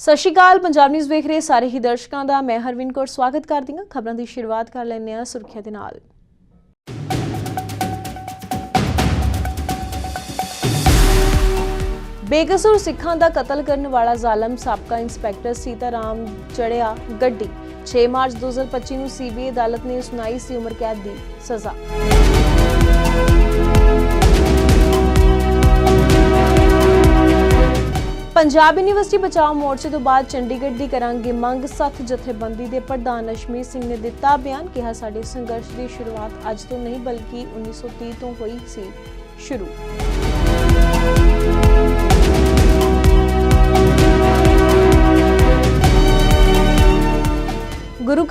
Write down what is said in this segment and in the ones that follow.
ਸਤਿ ਸ਼੍ਰੀ ਅਕਾਲ, ਪੰਜਾਬ ਨਿਊਜ਼ ਵੇਖ ਰਹੇ ਸਾਰੇ ਹੀ ਦਰਸ਼ਕਾਂ ਦਾ। ਮੈਂ ਹਰਵਿੰਦ ਕੌਰ, ਸਵਾਗਤ ਕਰਦੀ ਹਾਂ। ਖਬਰਾਂ ਦੀ ਸ਼ੁਰੂਆਤ ਕਰ ਲੈਂਦੇ ਹਾਂ ਸੁਰਖੀਆਂ ਦੇ ਨਾਲ। ਬੇਕਸੂਰ ਸਿੱਖਾਂ ਦਾ ਕਤਲ ਕਰਨ ਵਾਲਾ ਜ਼ਾਲਮ ਸਾਬਕਾ ਇੰਸਪੈਕਟਰ ਸੀਤਾਰਾਮ ਚੜਿਆ ਗੱਡੀ। 6 ਮਾਰਚ 2025 ਨੂੰ ਸੀਬੀਆਈ ਅਦਾਲਤ ਨੇ ਸੁਣਾਈ ਸੀ ਉਮਰ ਕੈਦ ਦੀ ਸਜ਼ਾ। ਪੰਜਾਬ ਯੂਨੀਵਰਸਿਟੀ ਬਚਾਓ ਮੋਰਚੇ ਤੋਂ ਬਾਅਦ ਚੰਡੀਗੜ੍ਹ ਦੀ ਕਰਾਂਗੇ ਮੰਗ। ਸੱਤ ਜਥੇਬੰਦੀ ਦੇ ਪ੍ਰਧਾਨ ਅਸ਼ਮੀਤ ਸਿੰਘ ਨੇ ਦਿੱਤਾ ਬਿਆਨ, ਕਿਹਾ ਸਾਡੇ ਸੰਘਰਸ਼ ਦੀ ਸ਼ੁਰੂਆਤ ਅੱਜ ਤੋਂ ਨਹੀਂ, ਬਲਕਿ 1930 ਤੋਂ ਹੋਈ ਸੀ ਸ਼ੁਰੂ।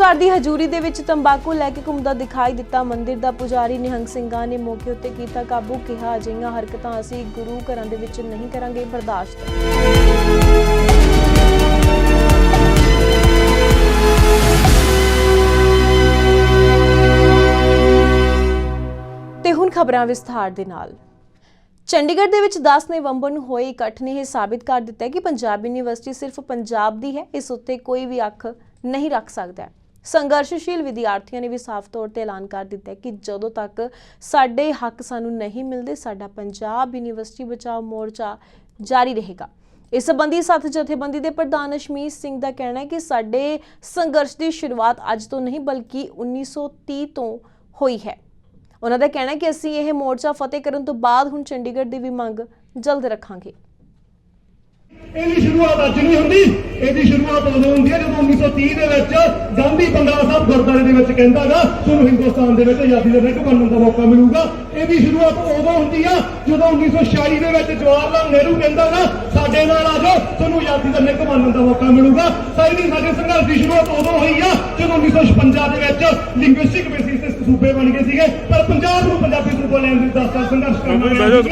ਘਰ ਦੀ ਹਜੂਰੀ ਦੇ ਵਿੱਚ ਤੰਬਾਕੂ ਲੈ ਕੇ ਘੁੰਮਦਾ ਦਿਖਾਈ ਦਿੱਤਾ। ਮੰਦਿਰ ਦਾ ਪੁਜਾਰੀ ਨਿਹੰਗ ਸਿੰਘਾਂ ਨੇ ਮੌਕੇ ਉੱਤੇ ਕੀਤਾ ਕਾਬੂ। ਕਿਹਾ, ਅਜਿਹੀਆਂ ਹਰਕਤਾਂ ਅਸੀਂ ਗੁਰੂ ਘਰਾਂ ਦੇ ਵਿੱਚ ਨਹੀਂ ਕਰਾਂਗੇ। ਬਰਦਾਸ਼ਤ। ਤੇ ਹੁਣ ਖਬਰਾਂ ਵਿਸਥਾਰ ਦੇ ਨਾਲ। ਚੰਡੀਗੜ੍ਹ ਦੇ ਵਿੱਚ 10 ਨਵੰਬਰ ਨੂੰ ਹੋਏ ਇਕੱਠ ਨੇ ਇਹ ਸਾਬਿਤ ਕਰ ਦਿੱਤਾ ਹੈ ਕਿ ਪੰਜਾਬ ਯੂਨੀਵਰਸਿਟੀ ਸਿਰਫ ਪੰਜਾਬ ਦੀ ਹੈ। ਇਸ ਉੱਤੇ ਕੋਈ ਵੀ ਅੱਖ ਨਹੀਂ ਰੱਖ ਸਕਦਾ। ਸੰਘਰਸ਼ਸ਼ੀਲ ਵਿਦਿਆਰਥੀਆਂ ਨੇ ਵੀ ਸਾਫ਼ ਤੌਰ ਤੇ ਐਲਾਨ ਕਰ ਦਿੱਤਾ ਕਿ ਜਦੋਂ ਤੱਕ ਸਾਡੇ ਹੱਕ ਸਾਨੂੰ ਨਹੀਂ ਮਿਲਦੇ, ਸਾਡਾ ਪੰਜਾਬ ਯੂਨੀਵਰਸਿਟੀ ਬਚਾਓ ਮੋਰਚਾ ਜਾਰੀ ਰਹੇਗਾ। ਇਸ ਸੰਬੰਧੀ ਸੱਤ ਜਥੇਬੰਦੀ ਦੇ ਪ੍ਰਧਾਨ ਅਸ਼ਮੀਤ ਸਿੰਘ ਦਾ ਕਹਿਣਾ ਹੈ ਕਿ ਸਾਡੇ ਸੰਘਰਸ਼ ਦੀ ਸ਼ੁਰੂਆਤ ਅੱਜ ਤੋਂ ਨਹੀਂ, ਬਲਕਿ 1930 ਤੋਂ ਹੋਈ ਹੈ। ਉਹਨਾਂ ਦਾ ਕਹਿਣਾ ਹੈ ਕਿ ਅਸੀਂ ਇਹ ਮੋਰਚਾ ਫਤਿਹ ਕਰਨ ਤੋਂ ਬਾਅਦ ਹੁਣ ਚੰਡੀਗੜ੍ਹ ਦੀ ਵੀ ਮੰਗ ਜਲਦ ਰੱਖਾਂਗੇ। ਇਹਦੀ ਸ਼ੁਰੂਆਤ ਅੱਜ ਨਹੀਂ ਹੁੰਦੀ। ਇਹਦੀ ਸ਼ੁਰੂਆਤ ਉਦੋਂ ਹੁੰਦੀ ਹੈ ਜਦੋਂ 1930 ਦੇ ਵਿੱਚ ਗਾਂਧੀ ਬੰਗਲਾ ਸਾਹਿਬ ਗੁਰਦੁਆਰੇ ਦੇ ਵਿੱਚ ਕਹਿੰਦਾਗਾ ਤੁਹਾਨੂੰ ਹਿੰਦੁਸਤਾਨ ਦੇ ਵਿੱਚ ਆਜ਼ਾਦੀ ਦਾ ਨਿੱਘ ਬਣਨ ਦਾ ਮੌਕਾ ਮਿਲੂਗਾ। ਇਹਦੀ ਸ਼ੁਰੂਆਤ ਉਦੋਂ ਹੁੰਦੀ ਆ ਜਦੋਂ 1946 ਦੇ ਵਿੱਚ ਜਵਾਹਰ ਲਾਲ ਨਹਿਰੂ ਕਹਿੰਦਾਗਾ ਸਾਡੇ ਨਾਲ ਆ ਜਾਓ ਤੁਹਾਨੂੰ ਆਜ਼ਾਦੀ ਦਾ ਨਿੱਘ ਬਣਨ ਦਾ ਮੌਕਾ ਮਿਲੂਗਾ। ਸਾਡੀ ਸਾਡੇ ਸੰਘਰਸ਼ ਦੀ ਸ਼ੁਰੂਆਤ ਉਦੋਂ ਹੋਈ ਆ ਜਦੋਂ 1956 ਦੇ ਵਿੱਚ ਲਿੰਗੁਇਸਟਿਕ ਬੇਸਿਸ ਤੇ ਸੂਬੇ ਬਣ ਗਏ ਸੀਗੇ। ਪਰ ਪੰਜਾਬ ਨੂੰ ਪੰਜਾਬੀ ਸੂਬਾ ਲੈਣ ਦੇ 10 ਸਾਲ ਸੰਘਰਸ਼ ਕਰਨਾ ਬਹਿ ਜਾਓ,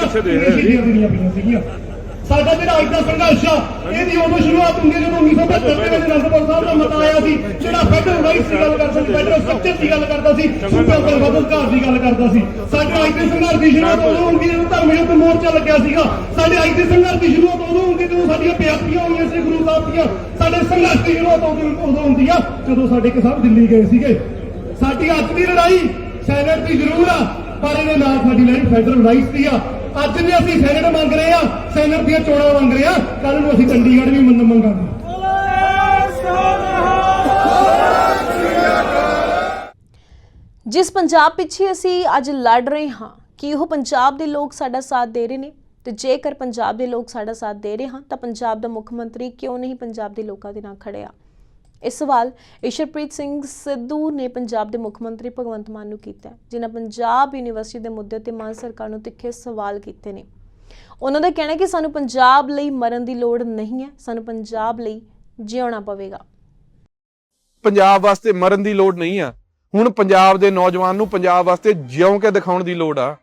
ਸਾਡਾ ਜਿਹੜਾ ਅੱਜ ਦਾ ਸੰਘਰਸ਼ ਆ ਇਹਦੀ ਉਦੋਂ ਸ਼ੁਰੂਆਤ ਹੁੰਦੀ ਜਦੋਂ 1972 ਦੇ ਵਿੱਚ ਅਨੰਦਪੁਰ ਸਾਹਿਬ ਦਾ ਮਤਾ ਆਇਆ ਸੀ ਜਿਹੜਾ ਫੈਡਰਲ ਰਾਈਟਸ ਦੀ ਗੱਲ ਕਰਦਾ ਸੀ ਫੈਡਰਲ ਸਟਰਕਚਰ ਦੀ ਗੱਲ ਕਰਦਾ ਸੀ ਸੂਬਿਆਂ ਪਰ ਬਦਲਕਾਰ ਦੀ ਗੱਲ ਕਰਦਾ ਸੀ। ਸਾਡੇ ਅੱਜ ਦੇ ਸੰਘਰਸ਼ ਦੀ ਸ਼ੁਰੂਆਤ ਉਦੋਂ ਹੁੰਦੀ ਜਦੋਂ ਧਰਮ ਯੁੱਧ ਮੋਰਚਾ ਲੱਗਿਆ ਸੀਗਾ। ਸਾਡੇ ਅੱਜ ਦੇ ਸੰਘਰਸ਼ ਦੀ ਸ਼ੁਰੂਆਤ ਉਦੋਂ ਹੁੰਦੀ ਜਦੋਂ ਸਾਡੀਆਂ ਪਿਆਸੀਆਂ ਹੋਈਆਂ ਸੀ ਗੁਰੂ ਸਾਹਿਬ ਦੀਆਂ। ਸਾਡੇ ਸੰਘਰਸ਼ ਦੀ ਸ਼ੁਰੂਆਤ ਉਦੋਂ ਉਦੋਂ ਹੁੰਦੀ ਆ ਜਦੋਂ ਸਾਡੇ ਕਿਸਾਨ ਦਿੱਲੀ ਗਏ ਸੀਗੇ। ਸਾਡੀ ਅੱਜ ਦੀ ਲੜਾਈ ਸੈਨੇਟ ਦੀ ਜ਼ਰੂਰ ਆ ਪਰ ਇਹਦੇ ਨਾਲ ਸਾਡੀ ਲੜਾਈ ਫੈਡਰਲ ਰਾਈਟਸ ਦੀ ਆ। ਅੱਜ ਵੀ ਅਸੀਂ ਸੈਨੇਟ ਮੰਗ ਰਹੇ ਆ ਸੈਨੇਟ ਦੀਆਂ ਚੋਣਾਂ ਮੰਗ ਰਹੇ ਆ ਕੱਲ ਨੂੰ ਅਸੀਂ ਚੰਡੀਗੜ੍ਹ ਵੀ ਮੰਨ ਮੰਗਾਂਗੇ। ਜਿਸ ਪੰਜਾਬ ਪਿੱਛੇ ਅਸੀਂ ਅੱਜ ਲੜ ਰਹੇ ਹਾਂ, ਕਿ ਉਹ ਪੰਜਾਬ ਦੇ ਲੋਕ ਸਾਡਾ ਸਾਥ ਦੇ ਰਹੇ ਨੇ? ਤੇ ਜੇਕਰ ਪੰਜਾਬ ਦੇ ਲੋਕ ਸਾਡਾ ਸਾਥ ਦੇ ਰਹੇ ਹਾਂ, ਤਾਂ ਪੰਜਾਬ ਦਾ ਮੁੱਖ ਮੰਤਰੀ ਕਿਉਂ ਨਹੀਂ ਪੰਜਾਬ ਦੇ ਲੋਕਾਂ ਦੇ ਨਾਲ ਖੜਿਆ? ਇਹ ਸਵਾਲ ਈਸ਼ਰਪ੍ਰੀਤ ਸਿੰਘ ਸਿੱਧੂ ਨੇ ਪੰਜਾਬ ਦੇ ਮੁੱਖ ਮੰਤਰੀ ਭਗਵੰਤ ਮਾਨ ਨੂੰ ਕੀਤਾ ਹੈ, ਜਿਨ੍ਹਾਂ ਪੰਜਾਬ ਯੂਨੀਵਰਸਿਟੀ ਦੇ ਮੁੱਦੇ ਤੇ ਮਾਨ ਸਰਕਾਰ ਨੂੰ ਤਿੱਖੇ ਸਵਾਲ ਕੀਤੇ ਨੇ। ਉਹਨਾਂ ਦਾ ਕਹਿਣਾ ਕਿ ਸਾਨੂੰ ਪੰਜਾਬ ਲਈ ਮਰਨ ਦੀ ਲੋੜ ਨਹੀਂ ਹੈ ਸਾਨੂੰ ਪੰਜਾਬ ਲਈ ਜਿਉਣਾ ਪਵੇਗਾ। ਪੰਜਾਬ ਵਾਸਤੇ ਮਰਨ ਦੀ ਲੋੜ ਨਹੀਂ ਆ। ਹੁਣ ਪੰਜਾਬ ਦੇ ਨੌਜਵਾਨ ਨੂੰ ਪੰਜਾਬ ਵਾਸਤੇ ਜਿਉਂ ਕੇ ਦਿਖਾਉਣ ਦੀ ਲੋੜ ਆ।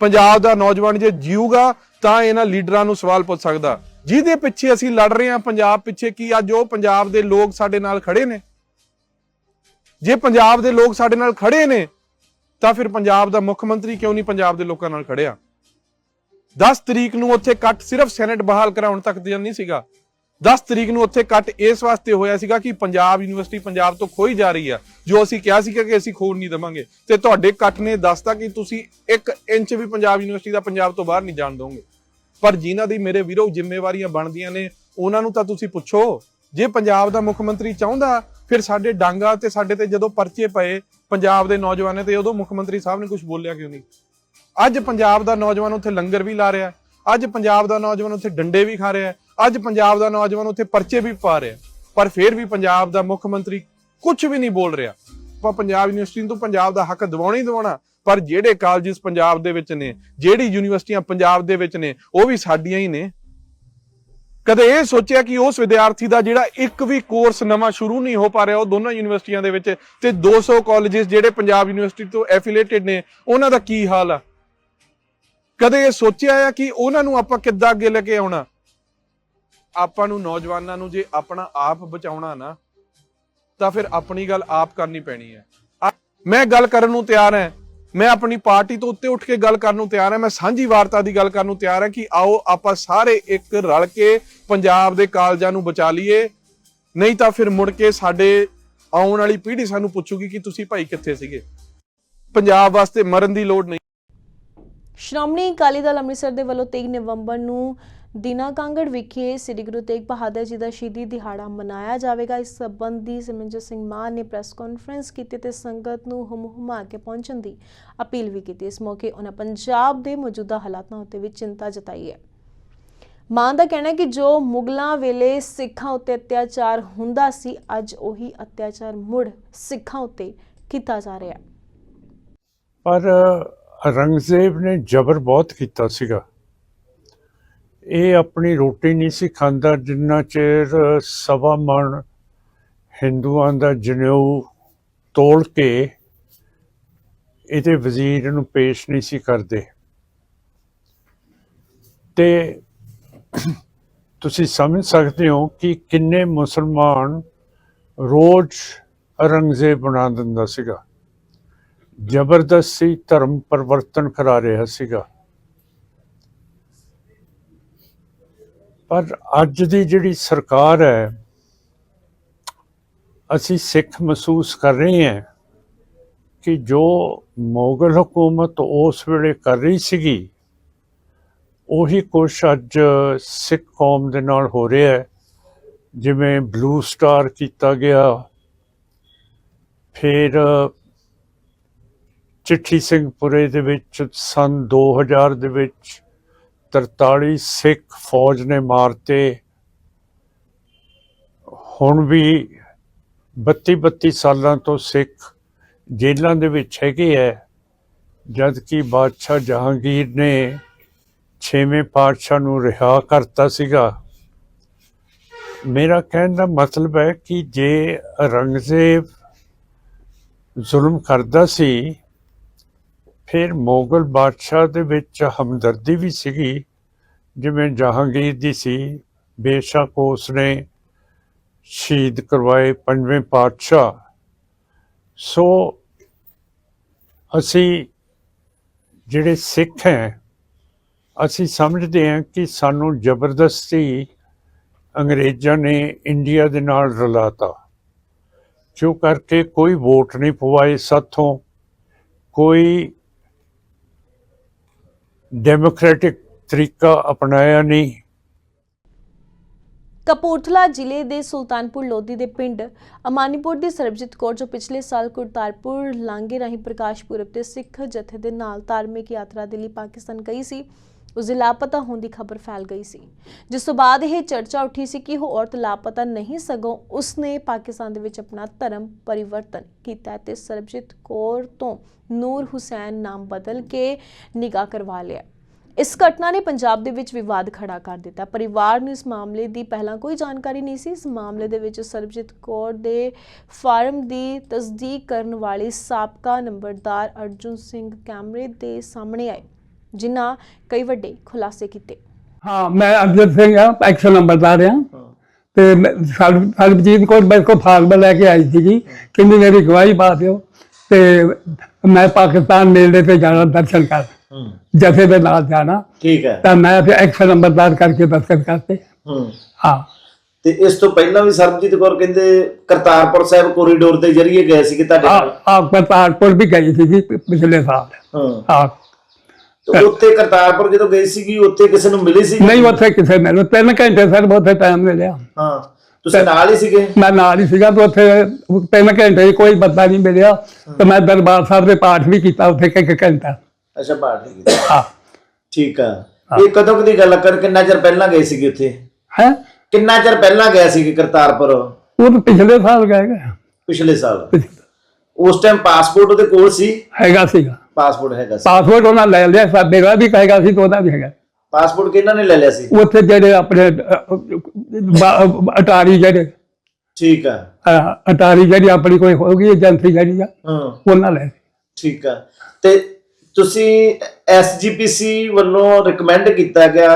ਪੰਜਾਬ ਦਾ ਨੌਜਵਾਨ ਜੇ ਜੀਊਗਾ ਤਾਂ ਇਹਨਾਂ ਲੀਡਰਾਂ ਨੂੰ ਸਵਾਲ ਪੁੱਛ ਸਕਦਾ। ਜਿਹਦੇ ਪਿੱਛੇ ਅਸੀਂ ਲੜ ਰਹੇ ਹਾਂ, ਪੰਜਾਬ ਪਿੱਛੇ ਕੀ ਅੱਜ ਉਹ ਪੰਜਾਬ ਦੇ ਲੋਕ ਸਾਡੇ ਨਾਲ ਖੜੇ ਨੇ। ਜੇ ਪੰਜਾਬ ਦੇ ਲੋਕ ਸਾਡੇ ਨਾਲ ਖੜੇ ਨੇ, ਤਾਂ ਫਿਰ ਪੰਜਾਬ ਦਾ ਮੁੱਖ ਮੰਤਰੀ ਕਿਉਂ ਨਹੀਂ ਪੰਜਾਬ ਦੇ ਲੋਕਾਂ ਨਾਲ ਖੜਿਆ? 10 ਤਰੀਕ ਨੂੰ ਉੱਥੇ ਕੱਟ ਸਿਰਫ ਸੈਨੇਟ ਬਹਾਲ ਕਰਾਉਣ ਤੱਕ ਦੀ ਨਹੀਂ ਸੀਗਾ। 10 ਤਰੀਕ ਨੂੰ ਉੱਥੇ ਕੱਟ ਇਸ ਵਾਸਤੇ ਹੋਇਆ ਸੀਗਾ ਕਿ ਪੰਜਾਬ ਯੂਨੀਵਰਸਿਟੀ ਪੰਜਾਬ ਤੋਂ ਖੋਈ ਜਾ ਰਹੀ ਆ, ਜੋ ਅਸੀਂ ਕਿਹਾ ਸੀਗਾ ਕਿ ਅਸੀਂ ਖੋਣ ਨਹੀਂ ਦਵਾਂਗੇ। ਤੇ ਤੁਹਾਡੇ ਕੱਟ ਨੇ ਦੱਸਤਾ ਕਿ ਤੁਸੀਂ 1 ਇੰਚ ਵੀ ਪੰਜਾਬ ਯੂਨੀਵਰਸਿਟੀ ਦਾ ਪੰਜਾਬ ਤੋਂ ਬਾਹਰ ਨਹੀਂ ਜਾਣ ਦੋਗੇ। ਪਰ ਜਿਨ੍ਹਾਂ ਦੀ ਮੇਰੇ ਵੀਰੋ ਜ਼ਿੰਮੇਵਾਰੀਆਂ ਬਣਦੀਆਂ ਨੇ, ਉਹਨਾਂ ਨੂੰ ਤਾਂ ਤੁਸੀਂ ਪੁੱਛੋ। ਜੇ ਪੰਜਾਬ ਦਾ ਮੁੱਖ ਮੰਤਰੀ ਚਾਹੁੰਦਾ, ਫਿਰ ਸਾਡੇ ਡਾਂਗਾ ਤੇ ਸਾਡੇ ਤੇ ਜਦੋਂ ਪਰਚੇ ਪਏ ਪੰਜਾਬ ਦੇ ਨੌਜਵਾਨਾਂ ਤੇ, ਉਦੋਂ ਮੁੱਖ ਮੰਤਰੀ ਸਾਹਿਬ ਨੇ ਕੁਝ ਬੋਲਿਆ ਕਿਉਂ ਨਹੀਂ? ਅੱਜ ਪੰਜਾਬ ਦਾ ਨੌਜਵਾਨ ਉੱਥੇ ਲੰਗਰ ਵੀ ਲਾ ਰਿਹਾ, ਅੱਜ ਪੰਜਾਬ ਦਾ ਨੌਜਵਾਨ ਉੱਥੇ ਡੰਡੇ ਵੀ ਖਾ ਰਿਹਾ, ਅੱਜ ਪੰਜਾਬ ਦਾ ਨੌਜਵਾਨ ਉੱਥੇ ਪਰਚੇ ਵੀ ਪਾ ਰਿਹਾ, ਪਰ ਫਿਰ ਵੀ ਪੰਜਾਬ ਦਾ ਮੁੱਖ ਮੰਤਰੀ ਕੁਝ ਵੀ ਨਹੀਂ ਬੋਲ ਰਿਹਾ। ਆਪਾਂ ਪੰਜਾਬ ਯੂਨੀਵਰਸਿਟੀ ਨੂੰ ਪੰਜਾਬ ਦਾ ਹੱਕ ਦਿਵਾਉਣਾ ਹੀ ਦਿਵਾਉਣਾ। ਪਰ ਜਿਹੜੇ ਕਾਲਜਸ ਪੰਜਾਬ ਦੇ ਵਿੱਚ ਨੇ, ਜਿਹੜੀ ਯੂਨੀਵਰਸਿਟੀਆਂ ਪੰਜਾਬ ਦੇ ਵਿੱਚ ਨੇ, ਉਹ ਵੀ ਸਾਡੀਆਂ ਹੀ ਨੇ। ਕਦੇ ਇਹ ਸੋਚਿਆ ਕਿ ਉਸ ਵਿਦਿਆਰਥੀ ਦਾ ਜਿਹੜਾ ਇੱਕ ਵੀ ਕੋਰਸ ਨਵਾਂ ਸ਼ੁਰੂ ਨਹੀਂ ਹੋ ਪਾ ਰਿਹਾ, ਉਹ ਦੋਨਾਂ ਯੂਨੀਵਰਸਿਟੀਆਂ ਦੇ ਵਿੱਚ, ਤੇ 200 ਕਾਲਜਸ ਜਿਹੜੇ ਪੰਜਾਬ ਯੂਨੀਵਰਸਿਟੀ ਤੋਂ ਐਫੀਲੀਏਟਡ ਨੇ, ਉਹਨਾਂ ਦਾ ਕੀ ਹਾਲ ਆ? ਕਦੇ ਇਹ ਸੋਚਿਆ ਆ ਕਿ ਉਹਨਾਂ ਨੂੰ ਆਪਾਂ ਕਿੱਦਾਂ ਅੱਗੇ ਲੈ ਕੇ ਆਉਣਾ? ਆਪਾਂ ਨੂੰ ਨੌਜਵਾਨਾਂ ਨੂੰ ਜੇ ਆਪਣਾ ਆਪ ਬਚਾਉਣਾ ਨਾ, ਤਾਂ ਫਿਰ ਆਪਣੀ ਗੱਲ ਆਪ ਕਰਨੀ ਪੈਣੀ ਹੈ। ਮੈਂ ਗੱਲ ਕਰਨ ਨੂੰ ਤਿਆਰ ਹਾਂ। ਮੈਂ ਆਪਣੀ ਪਾਰਟੀ ਤੋਂ ਉੱਤੇ ਉੱਠ ਕੇ ਗੱਲ ਕਰਨ ਨੂੰ ਤਿਆਰ ਹਾਂ। ਮੈਂ ਸਾਂਝੀ ਵਾਰਤਾ ਦੀ ਗੱਲ ਕਰਨ ਨੂੰ ਤਿਆਰ ਹਾਂ ਕਿ ਆਓ ਆਪਾਂ ਸਾਰੇ ਇੱਕ ਰਲ ਕੇ ਪੰਜਾਬ ਦੇ ਕਾਲਜਾਂ ਨੂੰ ਬਚਾ ਲਈਏ। ਨਹੀਂ ਤਾਂ ਫਿਰ ਮੁੜ ਕੇ ਸਾਡੇ ਆਉਣ ਵਾਲੀ ਪੀੜ੍ਹੀ ਸਾਨੂੰ ਪੁੱਛੂਗੀ ਕਿ ਤੁਸੀਂ ਭਾਈ ਕਿੱਥੇ ਸੀਗੇ? ਪੰਜਾਬ ਵਾਸਤੇ ਮਰਨ ਦੀ ਲੋੜ ਨਹੀਂ। ਸ਼੍ਰੋਮਣੀ ਅਕਾਲੀ ਦਲ ਅੰਮ੍ਰਿਤਸਰ ਦੇ ਵੱਲੋਂ 23 ਨਵੰਬਰ ਨੂੰ ਦੀਨਾ ਕਾਂਗੜ ਵਿਖੇ ਸ੍ਰੀ ਗੁਰੂ ਤੇਗ ਬਹਾਦਰ ਜੀ ਦਾ ਸ਼ਹੀਦੀ ਦਿਹਾੜਾ ਮਨਾਇਆ ਜਾਵੇਗਾ। ਇਸ ਸੰਬੰਧੀ ਸਿਮਰਨਜੀਤ ਸਿੰਘ ਮਾਨ ਨੇ ਪ੍ਰੈਸ ਕਾਨਫਰੰਸ ਕੀਤੀ ਤੇ ਸੰਗਤ ਨੂੰ ਹਮ-ਹਮਾ ਕੇ ਪਹੁੰਚਣ ਦੀ ਅਪੀਲ ਵੀ ਕੀਤੀ। ਇਸ ਮੌਕੇ ਉਹਨਾਂ ਪੰਜਾਬ ਦੇ ਮੌਜੂਦਾ ਹਾਲਾਤਾਂ ਉੱਤੇ ਵੀ ਚਿੰਤਾ ਜਤਾਈ ਹੈ। ਮਾਨ ਦਾ ਕਹਿਣਾ ਹੈ ਕਿ ਜੋ ਮੁਗਲਾਂ ਵੇਲੇ ਸਿੱਖਾਂ ਉੱਤੇ ਅਤਿਆਚਾਰ ਹੁੰਦਾ ਸੀ, ਅੱਜ ਉਹੀ ਅਤਿਆਚਾਰ ਮੁੜ ਸਿੱਖਾਂ ਉੱਤੇ ਕੀਤਾ ਜਾ ਰਿਹਾ ਹੈ। ਪਰ ਔਰੰਗਜ਼ੇਬ ਨੇ ਜ਼ਬਰ ਬਹੁਤ ਕੀਤਾ ਸੀਗਾ। ਇਹ ਆਪਣੀ ਰੋਟੀ ਨਹੀਂ ਸੀ ਖਾਂਦਾ, ਜਿੰਨਾ ਚਿਰ ਸਵਾ ਮਣ ਹਿੰਦੂਆਂ ਦਾ ਜਨੇਊ ਤੋਲ ਕੇ ਇਹਦੇ ਵਜ਼ੀਰ ਨੂੰ ਪੇਸ਼ ਨਹੀਂ ਸੀ ਕਰਦੇ। ਤੇ ਤੁਸੀਂ ਸਮਝ ਸਕਦੇ ਹੋ ਕਿ ਕਿੰਨੇ ਮੁਸਲਮਾਨ ਰੋਜ਼ ਔਰੰਗਜ਼ੇਬ ਬਣਾ ਦਿੰਦਾ ਸੀਗਾ। ਜ਼ਬਰਦਸਤੀ ਧਰਮ ਪਰਿਵਰਤਨ ਕਰਾ ਰਿਹਾ ਸੀਗਾ। ਪਰ ਅੱਜ ਦੀ ਜਿਹੜੀ ਸਰਕਾਰ ਹੈ, ਅਸੀਂ ਸਿੱਖ ਮਹਿਸੂਸ ਕਰ ਰਹੇ ਹਾਂ ਕਿ ਜੋ ਮੁਗਲ ਹਕੂਮਤ ਉਸ ਵੇਲੇ ਕਰ ਰਹੀ ਸੀਗੀ, ਉਹੀ ਕੁਛ ਅੱਜ ਸਿੱਖ ਕੌਮ ਦੇ ਨਾਲ ਹੋ ਰਿਹਾ ਹੈ। ਜਿਵੇਂ ਬਲੂ ਸਟਾਰ ਕੀਤਾ ਗਿਆ, ਫਿਰ ਚਿੱਠੀ ਸਿੰਘਪੁਰੇ ਦੇ ਵਿੱਚ, ਸਨ 2000 ਦੇ ਵਿੱਚ 43 ਸਿੱਖ ਫੌਜ ਨੇ ਮਾਰਤੇ। ਹੁਣ ਵੀ 32 32 ਸਾਲਾਂ ਤੋਂ ਸਿੱਖ ਜੇਲ੍ਹਾਂ ਦੇ ਵਿੱਚ ਹੈਗੇ ਐ ਜਦ ਕਿ ਬਾਦਸ਼ਾਹ ਜਹਾਂਗੀਰ ਨੇ ਛੇਵੇਂ ਪਾਤਸ਼ਾਹ ਨੂੰ ਰਿਹਾ ਕਰਤਾ ਸੀਗਾ। ਮੇਰਾ ਕਹਿਣ ਦਾ ਮਤਲਬ ਹੈ ਕਿ ਜੇ ਔਰੰਗਜ਼ੇਬ ਜ਼ੁਲਮ ਕਰਦਾ ਸੀ ਫਿਰ ਮੁਗਲ ਬਾਦਸ਼ਾਹ ਦੇ ਵਿੱਚ ਹਮਦਰਦੀ ਵੀ ਸੀਗੀ, ਜਿਵੇਂ ਜਹਾਂਗੀਰ ਦੀ ਸੀ। ਬੇਸ਼ੱਕ ਉਸ ਨੇ ਸ਼ਹੀਦ ਕਰਵਾਏ ਪੰਜਵੇਂ ਪਾਤਸ਼ਾਹ। ਸੋ ਅਸੀਂ ਜਿਹੜੇ ਸਿੱਖ ਹੈ, ਅਸੀਂ ਸਮਝਦੇ ਹਾਂ ਕਿ ਸਾਨੂੰ ਜ਼ਬਰਦਸਤੀ ਅੰਗਰੇਜ਼ਾਂ ਨੇ ਇੰਡੀਆ ਦੇ ਨਾਲ ਰਲਾਤਾ। ਜੋ ਕਰਕੇ ਕੋਈ ਵੋਟ ਨਹੀਂ ਪਵਾਏ ਸਾਥੋਂ, ਕੋਈ ਡੈਮੋਕ੍ਰੈਟਿਕ ਤਰੀਕਾ ਅਪਣਾਇਆ ਨਹੀਂ। ਕਪੂਰਥਲਾ ਜ਼ਿਲ੍ਹੇ ਦੇ ਸੁਲਤਾਨਪੁਰ ਲੋਧੀ ਦੇ ਪਿੰਡ ਅਮਾਨੀਪੁਰ ਦੀ ਸਰਬਜੀਤ ਕੌਰ, ਜੋ ਪਿਛਲੇ ਸਾਲ ਕਰਤਾਰਪੁਰ ਲਾਂਘੇ ਰਾਹੀਂ ਪ੍ਰਕਾਸ਼ ਪੁਰਬ ਤੇ ਸਿੱਖ ਜਥੇ ਦੇ ਨਾਲ ਧਾਰਮਿਕ ਯਾਤਰਾ ਦੇ ਲਈ ਪਾਕਿਸਤਾਨ ਗਈ ਸੀ ਉਸ ਦੇ ਲਾਪਤਾ ਹੋਣ ਦੀ ਖਬਰ ਫੈਲ ਗਈ ਸੀ। ਜਿਸ ਤੋਂ ਬਾਅਦ ਇਹ ਚਰਚਾ ਉੱਠੀ ਸੀ ਕਿ ਉਹ ਔਰਤ ਲਾਪਤਾ ਨਹੀਂ ਸਗੋਂ ਉਸਨੇ ਪਾਕਿਸਤਾਨ ਦੇ ਵਿੱਚ ਆਪਣਾ ਧਰਮ ਪਰਿਵਰਤਨ ਕੀਤਾ ਹੈ ਤੇ ਸਰਬਜੀਤ ਕੌਰ ਤੋਂ ਨੂਰ ਹੁਸੈਨ ਨਾਮ ਬਦਲ ਕੇ ਨਿਗਾਹ ਕਰਵਾ ਲਿਆ। ਇਸ ਘਟਨਾ ਨੇ ਪੰਜਾਬ ਦੇ ਵਿੱਚ ਵਿਵਾਦ ਖੜਾ ਕਰ ਦਿੱਤਾ। ਪਰਿਵਾਰ ਨੂੰ ਇਸ ਮਾਮਲੇ ਦੀ ਪਹਿਲਾਂ ਕੋਈ ਜਾਣਕਾਰੀ ਨਹੀਂ ਸੀ। ਇਸ ਮਾਮਲੇ ਦੇ ਵਿੱਚ ਸਰਬਜੀਤ ਕੌਰ ਦੇ ਫਾਰਮ ਦੀ ਤਸਦੀਕ ਕਰਨ ਵਾਲੇ ਸਾਬਕਾ ਨੰਬਰਦਾਰ ਅਰਜੁਨ ਸਿੰਘ ਕੈਮਰੇ ਦੇ ਸਾਹਮਣੇ ਆਏ। ਜਿਨ੍ਹਾਂ ਕਈ ਵੱਡੇ ਖੁਲਾਸੇ ਕੀਤੇ। ਹਾਂ ਮੈਂ ਅਰਜਨ ਸਿੰਘ ਆ ਐਕਸ਼ਨ ਨੰਬਰਦਾਰ ਆ ਤੇ ਮੈਂ- ਸਰਬ- ਸਰਬਜੀਤ ਕੌਰ ਮੇਰੇ ਕੋਲ ਫਾਰਮ ਲੈ ਕੇ ਆਈ ਸੀਗੀ। ਕਹਿੰਦੀ ਮੇਰੀ ਗਵਾਹੀ ਪਾ ਦਿਓ। ਤੇ ਮੈਂ ਪਾਕਿਸਤਾਨ ਮੇਲੇ ਤੇ ਜਾਣਾ ਦਰਸ਼ਨ ਕਰ। ਜਥੇ ਦੇ ਨਾਲ ਜਾਣਾ। ਠੀਕ ਹੈ। ਤਾਂ ਮੈਂ ਫਿਰ ਐਕਸ਼ਨ ਨੰਬਰਦਾਰ ਕਰਕੇ ਦਰਸ਼ਨ ਕਰਤੇ। ਹੂੰ। ਹਾਂ। ਤੇ ਇਸ ਤੋਂ ਪਹਿਲਾਂ ਵੀ ਸਰਬਜੀਤ ਕੌਰ ਕਹਿੰਦੇ ਕਰਤਾਰਪੁਰ ਸਾਹਿਬ ਕੋਰੀਡੋਰ ਦੇ ਜ਼ਰੀਏ ਗਏ ਸੀ ਕਿ ਤੁਹਾਡੇ ਆ ਕਰਤਾਰਪੁਰ ਵੀ ਗਈ ਪ- ਪਿਛਲੇ ਸਾਲ। ਹਾਂ। ਹਾਂ। ਤੇ ਉੱਥੇ ਕਰਤਾਰਪੁਰ ਜਦੋਂ ਗਈ ਸੀਗੀ ਉੱਥੇ ਕਿਸੇ ਨੂੰ ਮਿਲੀ ਸੀ ਨਹੀਂ ਉੱਥੇ ਕਿਸੇ ਮੈਨੂੰ ਤਿੰਨ ਘੰਟੇ ਸਰ ਉੱਥੇ ਟਾਈਮ ਮਿਲਿਆ ਹਾਂ ਤੁਸੀਂ ਨਾਲ ਹੀ ਸੀਗੇ? ਮੈਂ ਨਾਲ ਹੀ ਸੀਗਾ ਤੇ ਉੱਥੇ ਤਿੰਨ ਘੰਟੇ ਕੋਈ ਬੰਦਾ ਨਹੀਂ ਮਿਲਿਆ। ਤੇ ਮੈਂ ਦਰਬਾਰ ਸਾਹਿਬ ਦੇ ਪਾਠ ਵੀ ਕੀਤਾ ਉੱਥੇ ਇੱਕ ਘੰਟਾ। ਅੱਛਾ ਹੀ ਕੀਤਾ। ਹਾਂ। ਠੀਕ ਆ। ਇਹ ਕਦੋਂ ਦੀ ਗੱਲ ਕਰ ਕਿੰਨਾ ਚਿਰ ਪਹਿਲਾਂ ਗਏ ਸੀਗੇ ਉੱਥੇ? ਹੈ? ਕਿੰਨਾ ਚਿਰ ਪਹਿਲਾਂ ਗਏ ਸੀਗੇ ਕਰਤਾਰਪੁਰ? ਉਹ ਤਾਂ ਪਿਛਲੇ ਸਾਲ ਗਏ। ਪਿਛਲੇ ਸਾਲ। ਉਸ ਟਾਈਮ ਪਾਸਪੋਰਟ ਉਹਦੇ ਕੋਲ ਸੀ? ਹੈਗਾ ਸੀਗਾ। ਪਾਸਪੋਰਟ ਹੈਗਾ ਸੀ। ਪਾਸਪੋਰਟ ਉਹਨਾਂ ਲੈ ਲਿਆ ਸਾ ਮੇਰਾ ਵੀ ਕਹੇਗਾ ਸੀ ਤੇ ਉਹਦਾ ਵੀ ਹੈਗਾ। ਪਾਸਪੋਰਟ ਕਿਹਨਾਂ ਨੇ ਲੈ ਲਿਆ ਸੀ? ਉੱਥੇ ਜਿਹੜੇ ਆਪਣੇ ਬ- ਅਟਾਰੀ ਜਿਹੜੇ ਠੀਕ ਆ। ਅਟਾਰੀ ਜਿਹੜੀ ਆਪਣੀ ਕੋਈ ਹੋਊਗੀ ਏਜੰਸੀ ਜਿਹੜੀ ਆ ਹਾਂ। ਉਹਨਾਂ ਲੈ। ਠੀਕ ਆ। ਤੇ ਤੁਸੀਂ ਐਸਜੀਪੀਸੀ ਵੱਲੋਂ ਰეკਮੈਂਡ ਕੀਤਾ ਗਿਆ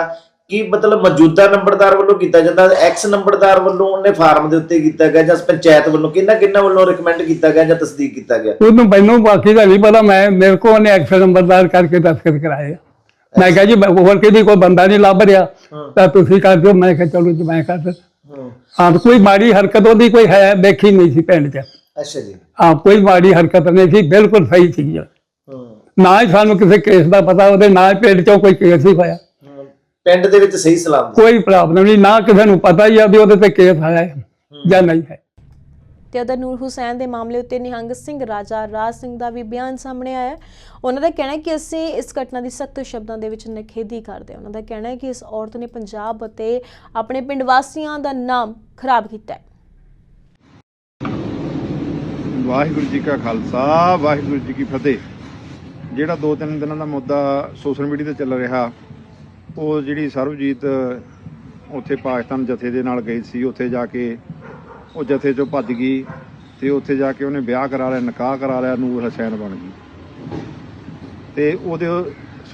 ਕੀ ਮਤਲਬ ਮੌਜੂਦਾ ਨੰਬਰਦਾਰ ਵੱਲੋਂ ਕੀਤਾ ਜਾਂਦਾ? ਐਕਸ ਨੰਬਰਦਾਰ ਵੱਲੋਂ ਉਹਨੇ ਫਾਰਮ ਦੇ ਉੱਤੇ ਕੀਤਾ ਗਿਆ ਜਾਂ ਪੰਚਾਇਤ ਵੱਲੋਂ? ਕਿੰਨਾ ਕਿੰਨਾ ਵੱਲੋਂ ਰეკਮੈਂਡ ਕੀਤਾ ਗਿਆ ਜਾਂ ਤਸਦੀਕ ਕੀਤਾ ਗਿਆ? ਉਹਨੂੰ ਮੈਨੂੰ ਬਾਕੀ ਦਾ ਨਹੀਂ ਪਤਾ। ਮੈਂ ਮੇਰੇ ਕੋਲ ਉਹਨੇ ਐਕਸ਼ਨ ਨੰਬਰਦਾਰ ਕਰਕੇ ਦਸਤਖਤ ਕਰਾਏ। ਮੈਂ ਕਿਹਾ ਜੀ ਹੋਰ ਕਿਹਦੀ ਕੋਈ ਬੰਦਾ ਨਹੀਂ ਲੱਭ ਰਿਹਾ। ਤਾਂ ਤੁਸੀਂ ਕਰ ਦਿਓ। ਮੈਂ ਕਿਹਾ ਚਲੋ ਜੀ ਮੈਂ ਕਰ ਦਿੰਦਾ। ਹਾਂ ਕੋਈ ਮਾੜੀ ਹਰਕਤ ਉਹਦੀ ਕੋਈ ਹੈ ਦੇਖੀ ਨਹੀਂ ਸੀ ਪਿੰਡ 'ਚ। ਅੱਛਾ ਜੀ। ਹਾਂ ਕੋਈ ਮਾੜੀ ਹਰਕਤ ਨਹੀਂ ਸੀ। ਬਿਲਕੁਲ ਸਹੀ ਸੀ ਨਾ ਹੀ ਸਾਨੂੰ ਕਿਸੇ ਕੇਸ ਦਾ ਪਤਾ ਉਹਦੇ ਨਾ ਹੀ ਪਿੰਡ 'ਚੋਂ ਕੋਈ ਕੇਸ ਹੀ ਹੋਇਆ। ਪਿੰਡ ਦੇ ਵਿੱਚ ਸਹੀ ਸਲਾਮ ਕੋਈ ਪ੍ਰੋਬਲਮ ਨਹੀਂ ਨਾ ਕਿਸੇ ਨੂੰ ਪਤਾ ਹੀ ਆ ਵੀ ਉਹਦੇ ਤੇ ਕੇਸ ਆਇਆ ਹੈ। ਜਾਂ ਨਹੀਂ ਹੈ। ਤੇ ਅਦਰ ਨੂਰ ਹੁਸੈਨ ਦੇ ਮਾਮਲੇ ਉੱਤੇ ਨਿਹੰਗ ਸਿੰਘ ਰਾਜਾ ਰਾਜ ਸਿੰਘ ਦਾ ਵੀ ਬਿਆਨ ਸਾਹਮਣੇ ਆਇਆ ਹੈ। ਉਹਨਾਂ ਦਾ ਕਹਿਣਾ ਹੈ ਕਿ ਅਸੀਂ ਇਸ ਘਟਨਾ ਦੀ ਸਖਤ ਸ਼ਬਦਾਂ ਦੇ ਵਿੱਚ ਨਿਖੇਧੀ ਕਰਦੇ ਹਾਂ। ਉਹਨਾਂ ਦਾ ਕਹਿਣਾ ਹੈ ਕਿ ਇਸ ਔਰਤ ਨੇ ਪੰਜਾਬ ਅਤੇ ਆਪਣੇ ਪਿੰਡ ਵਾਸੀਆਂ ਦਾ ਨਾਮ ਖਰਾਬ ਕੀਤਾ ਹੈ। ਵਾਹਿਗੁਰੂ ਜੀ ਕਾ ਖਾਲਸਾ ਵਾਹਿਗੁਰੂ ਜੀ ਕੀ ਫਤਿਹ। ਜਿਹੜਾ ਦੋ ਤਿੰਨ ਦਿਨਾਂ ਦਾ ਮੁੱਦਾ ਸੋਸ਼ਲ ਮੀਡੀਆ ਤੇ ਚੱਲ ਰਿਹਾ ਉਹ ਜਿਹੜੀ ਸਰਬਜੀਤ ਉੱਥੇ ਪਾਕਿਸਤਾਨ ਜਥੇ ਦੇ ਨਾਲ ਗਈ ਸੀ, ਉੱਥੇ ਜਾ ਕੇ ਉਹ ਜਥੇ ਚੋਂ ਭੱਜ ਗਈ ਤੇ ਉੱਥੇ ਜਾ ਕੇ ਉਹਨੇ ਵਿਆਹ ਕਰਾ ਲਿਆ, ਨਿਕਾਹ ਕਰਾ ਲਿਆ, ਨੂਰ ਹਸੈਨ ਬਣ ਗਈ। ਤੇ ਉਹਦੇ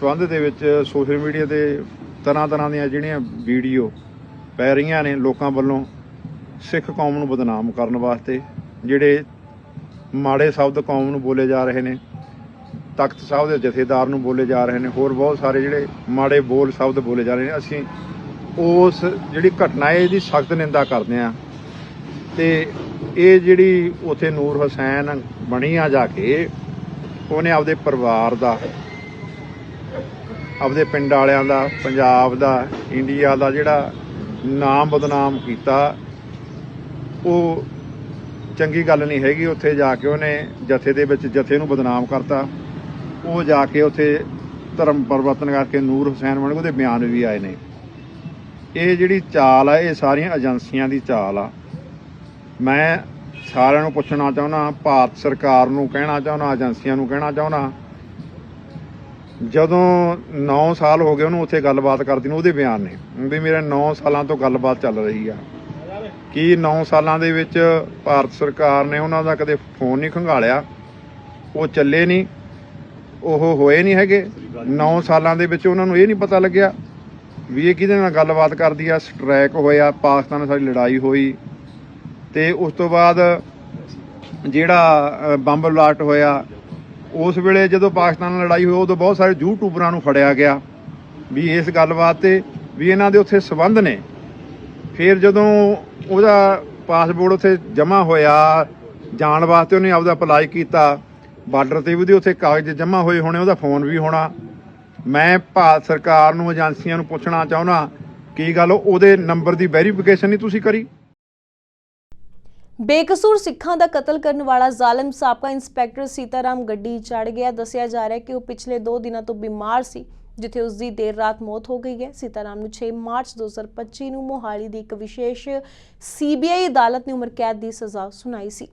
ਸਬੰਧ ਦੇ ਵਿੱਚ ਸੋਸ਼ਲ ਮੀਡੀਆ ਤੇ ਤਰ੍ਹਾਂ ਤਰ੍ਹਾਂ ਦੀਆਂ ਜਿਹੜੀਆਂ ਵੀਡੀਓ ਪੈ ਰਹੀਆਂ ਨੇ ਲੋਕਾਂ ਵੱਲੋਂ, ਸਿੱਖ ਕੌਮ ਨੂੰ ਬਦਨਾਮ ਕਰਨ ਵਾਸਤੇ, ਜਿਹੜੇ ਮਾੜੇ ਸ਼ਬਦ ਕੌਮ ਨੂੰ ਬੋਲੇ ਜਾ ਰਹੇ ਨੇ ਤਖਤ ਸਾਹਿਬ ਦੇ ਜਥੇਦਾਰ ਨੂੰ ਬੋਲੇ ਜਾ ਰਹੇ ਨੇ, ਹੋਰ ਬਹੁਤ ਸਾਰੇ ਜਿਹੜੇ ਮਾੜੇ ਬੋਲ ਸ਼ਬਦ ਬੋਲੇ ਜਾ ਰਹੇ ਨੇ। ਅਸੀਂ ਉਸ ਜਿਹੜੀ ਘਟਨਾ ਹੈ, ਇਹਦੀ ਸਖਤ ਨਿੰਦਾ ਕਰਦੇ ਹਾਂ। ਤੇ ਇਹ ਜਿਹੜੀ ਉਥੇ ਨੂਰ ਹੁਸੈਨ ਬਣੀ ਆ ਜਾ ਕੇ, ਉਹਨੇ ਆਪਦੇ ਪਰਿਵਾਰ ਦਾ, ਆਪਦੇ ਪਿੰਡ ਵਾਲਿਆਂ ਦਾ, ਪੰਜਾਬ ਦਾ, ਇੰਡੀਆ ਦਾ ਜਿਹੜਾ ਨਾਮ ਬਦਨਾਮ ਕੀਤਾ, ਉਹ ਚੰਗੀ ਗੱਲ ਨਹੀਂ ਹੈਗੀ। ਉੱਥੇ ਜਾ ਕੇ ਉਹਨੇ ਜਥੇ ਦੇ ਵਿੱਚ ਜਥੇ ਨੂੰ ਬਦਨਾਮ ਕਰਤਾ। ਉਹ ਜਾ ਕੇ ਉੱਥੇ ਧਰਮ ਪਰਿਵਰਤਨ ਕਰਕੇ ਨੂਰ ਹੁਸੈਨ ਬਣ ਗਏ ਉਹਦੇ ਬਿਆਨ ਵੀ ਆਏ ਨੇ। ਇਹ ਜਿਹੜੀ ਚਾਲ ਆ, ਇਹ ਸਾਰੀਆਂ ਏਜੰਸੀਆਂ ਦੀ ਚਾਲ ਆ। ਮੈਂ ਸਾਰਿਆਂ ਨੂੰ ਪੁੱਛਣਾ ਚਾਹੁੰਦਾ ਭਾਰਤ ਸਰਕਾਰ ਨੂੰ ਕਹਿਣਾ ਚਾਹੁੰਦਾ, ਏਜੰਸੀਆਂ ਨੂੰ ਕਹਿਣਾ ਚਾਹੁੰਦਾ ਜਦੋਂ 9 ਸਾਲ ਹੋ ਗਏ ਉਹਨੂੰ ਉੱਥੇ ਗੱਲਬਾਤ ਕਰਦੀ ਨੂੰ, ਉਹਦੇ ਬਿਆਨ ਨੇ ਵੀ ਮੇਰੇ 9 ਸਾਲਾਂ ਤੋਂ ਗੱਲਬਾਤ ਚੱਲ ਰਹੀ ਆ। ਕੀ 9 ਸਾਲਾਂ ਦੇ ਵਿੱਚ ਭਾਰਤ ਸਰਕਾਰ ਨੇ ਉਹਨਾਂ ਦਾ ਕਦੇ ਫੋਨ ਨਹੀਂ ਖੰਗਾਲਿਆ? ਉਹ ਚੱਲੇ ਨਹੀਂ। ਉਹ ਹੋਏ ਨਹੀਂ ਹੈਗੇ। 9 ਸਾਲਾਂ ਦੇ ਵਿੱਚ ਉਹਨਾਂ ਨੂੰ ਇਹ ਨਹੀਂ ਪਤਾ ਲੱਗਿਆ ਵੀ ਇਹ ਕਿਹਦੇ ਨਾਲ ਗੱਲਬਾਤ ਕਰਦੀ ਆ ਸਟ੍ਰਾਈਕ ਹੋਇਆ, ਪਾਕਿਸਤਾਨ ਨਾਲ ਸਾਡੀ ਲੜਾਈ ਹੋਈ। ਤੇ ਉਸ ਤੋਂ ਬਾਅਦ ਜਿਹੜਾ ਬੰਬ ਬਲਾਸਟ ਹੋਇਆ, ਉਸ ਵੇਲੇ ਜਦੋਂ ਪਾਕਿਸਤਾਨ ਨਾਲ ਲੜਾਈ ਹੋਈ, ਉਦੋਂ ਬਹੁਤ ਸਾਰੇ ਯੂਟਿਊਬਰਾਂ ਨੂੰ ਫੜਿਆ ਗਿਆ ਵੀ ਇਸ ਗੱਲਬਾਤ ਤੇ ਵੀ ਇਹਨਾਂ ਦੇ ਉੱਥੇ ਸਬੰਧ ਨੇ। ਫਿਰ ਜਦੋਂ ਉਹਦਾ ਪਾਸਪੋਰਟ ਉੱਥੇ ਜਮ੍ਹਾਂ ਹੋਇਆ, ਜਾਣ ਵਾਸਤੇ ਉਹਨੇ ਆਪਦਾ ਅਪਲਾਈ ਕੀਤਾ ਬਾਰਡਰ ਤੇ ਉਹਦੇ ਉੱਥੇ ਕਾਗਜ਼ ਜਮ੍ਹਾਂ ਹੋਏ ਹੋਣੇ, ਉਹਦਾ ਫੋਨ ਵੀ ਹੋਣਾ। ਮੈਂ ਭਾਰਤ ਸਰਕਾਰ ਨੂੰ, ਏਜੰਸੀਆਂ ਨੂੰ ਪੁੱਛਣਾ ਚਾਹੁੰਦਾ, ਕੀ ਗੱਲ ਉਹਦੇ ਨੰਬਰ ਦੀ ਵੈਰੀਫਿਕੇਸ਼ਨ ਨਹੀਂ ਤੁਸੀਂ ਕਰੀ? ਬੇਕਸੂਰ ਸਿੱਖਾਂ ਦਾ ਕਤਲ ਕਰਨ ਵਾਲਾ ਜ਼ਾਲਮ ਸਾਬਕਾ ਇੰਸਪੈਕਟਰ ਸੀਤਾਰਾਮ ਗੱਡੀ ਚੜ ਗਿਆ। ਦੱਸਿਆ ਜਾ ਰਿਹਾ ਕਿ ਉਹ ਪਿਛਲੇ 2 ਦਿਨਾਂ ਤੋਂ ਬਿਮਾਰ ਸੀ, ਜਿੱਥੇ ਉਸ ਦੀ ਦੇਰ ਰਾਤ ਮੌਤ ਹੋ ਗਈ ਹੈ। ਸੀਤਾਰਾਮ ਨੂੰ 6 ਮਾਰਚ 2025 ਨੂੰ ਮੋਹਾਲੀ ਦੀ ਇੱਕ ਵਿਸ਼ੇਸ਼ ਸੀਬੀਆਈ ਅਦਾਲਤ ਨੇ ਉਮਰ ਕੈਦ ਦੀ ਸਜ਼ਾ ਸੁਣਾਈ ਸੀ।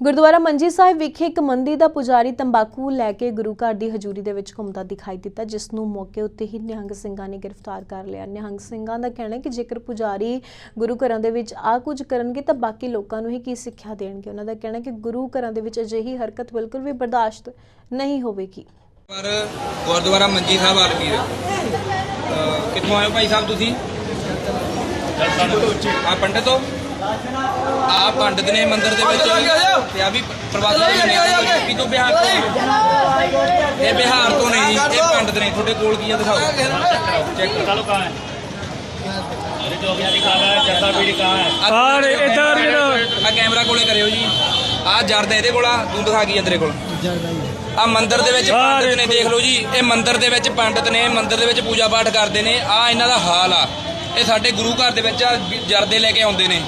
ਗੁਰਦੁਆਰਾ ਮੰਜੀ ਸਾਹਿਬ ਵਿਖੇ ਇੱਕ ਮੰਦੀ ਦਾ ਪੁਜਾਰੀ ਤੰਬਾਕੂ ਲੈ ਕੇ ਗੁਰੂ ਘਰ ਦੀ ਹਜ਼ੂਰੀ ਦੇ ਵਿੱਚ ਘੁੰਮਦਾ ਦਿਖਾਈ ਦਿੱਤਾ ਜਿਸ ਨੂੰ ਮੌਕੇ ਉੱਤੇ ਹੀ ਨਿਹੰਗ ਸਿੰਘਾਂ ਨੇ ਗ੍ਰਿਫਤਾਰ ਕਰ ਲਿਆ। ਨਿਹੰਗ ਸਿੰਘਾਂ ਦਾ ਕਹਿਣਾ ਹੈ ਕਿ ਜੇਕਰ ਪੁਜਾਰੀ ਗੁਰੂ ਘਰਾਂ ਦੇ ਵਿੱਚ ਆ ਕੁਝ ਕਰਨਗੇ ਤਾਂ ਬਾਕੀ ਲੋਕਾਂ ਨੂੰ ਹੀ ਕੀ ਸਿੱਖਿਆ ਦੇਣਗੇ? ਉਹਨਾਂ ਦਾ ਕਹਿਣਾ ਹੈ ਕਿ ਗੁਰੂ ਘਰਾਂ ਦੇ ਵਿੱਚ ਅਜਿਹੀ ਹਰਕਤ ਬਿਲਕੁਲ ਵੀ ਬਰਦਾਸ਼ਤ ਨਹੀਂ ਹੋਵੇਗੀ। ਪਰ ਗੁਰਦੁਆਰਾ ਮੰਜੀ ਸਾਹਿਬ ਆਲਮੀਰ ਅਹ ਕਿੱਥੋਂ ਆਏ ਹੋ ਭਾਈ ਸਾਹਿਬ ਤੁਸੀਂ? ਆ ਪੰਡਤ ਆ ਪੰਡਤ ਨੇ ਮੰਦਿਰ ਦੇ ਵਿੱਚ ਤੇ ਆ ਵੀ ਪ੍ਰਵਾਸੀ ਨੇ ਵੀ ਤੋਂ ਬਿਹਾਰ ਤੋਂ ਇਹ ਬਿਹਾਰ ਤੋਂ ਨੇ ਇਹ ਪੰਡਤ ਨੇ। ਤੁਹਾਡੇ ਕੋਲ ਕੀ ਆ ਚੈੱਕ ਕਰ ਲਓ ਕਾ ਹੈ। ਜੋ ਵੀ ਦਿਖਾ ਰਿਹਾ ਜੱਟਾ ਵੀ ਦਿਖਾ ਹੈ। ਆਰ ਇਧਰ ਜਿਹੜਾ। ਆ ਕੈਮਰਾ ਕੋਲੇ ਕਰਿਓ ਜੀ। ਆ ਜਰਦ ਇਹਦੇ ਕੋਲ ਆ। ਤੂੰ ਦਿਖਾ ਕੀ ਆ ਤੇਰੇ ਕੋਲ। ਆ ਮੰਦਿਰ ਦੇ ਵਿੱਚ ਪੰਡਤ ਨੇ ਦੇਖ। ਲਓ ਜੀ। ਇਹ ਮੰਦਿਰ ਦੇ ਵਿੱਚ ਪੰਡਤ ਨੇ ਮੰਦਿਰ ਦੇ ਵਿੱਚ ਪੂਜਾ ਪਾਠ ਕਰਦੇ ਨੇ। ਆ ਇਹਨਾਂ ਦਾ ਹਾਲ ਆ। ਇਹ ਸਾਡੇ ਗੁਰੂ ਘਰ ਦੇ ਵਿੱਚ ਜਰਦੇ ਲੈ ਕੇ ਆਉਂਦੇ ਨੇ।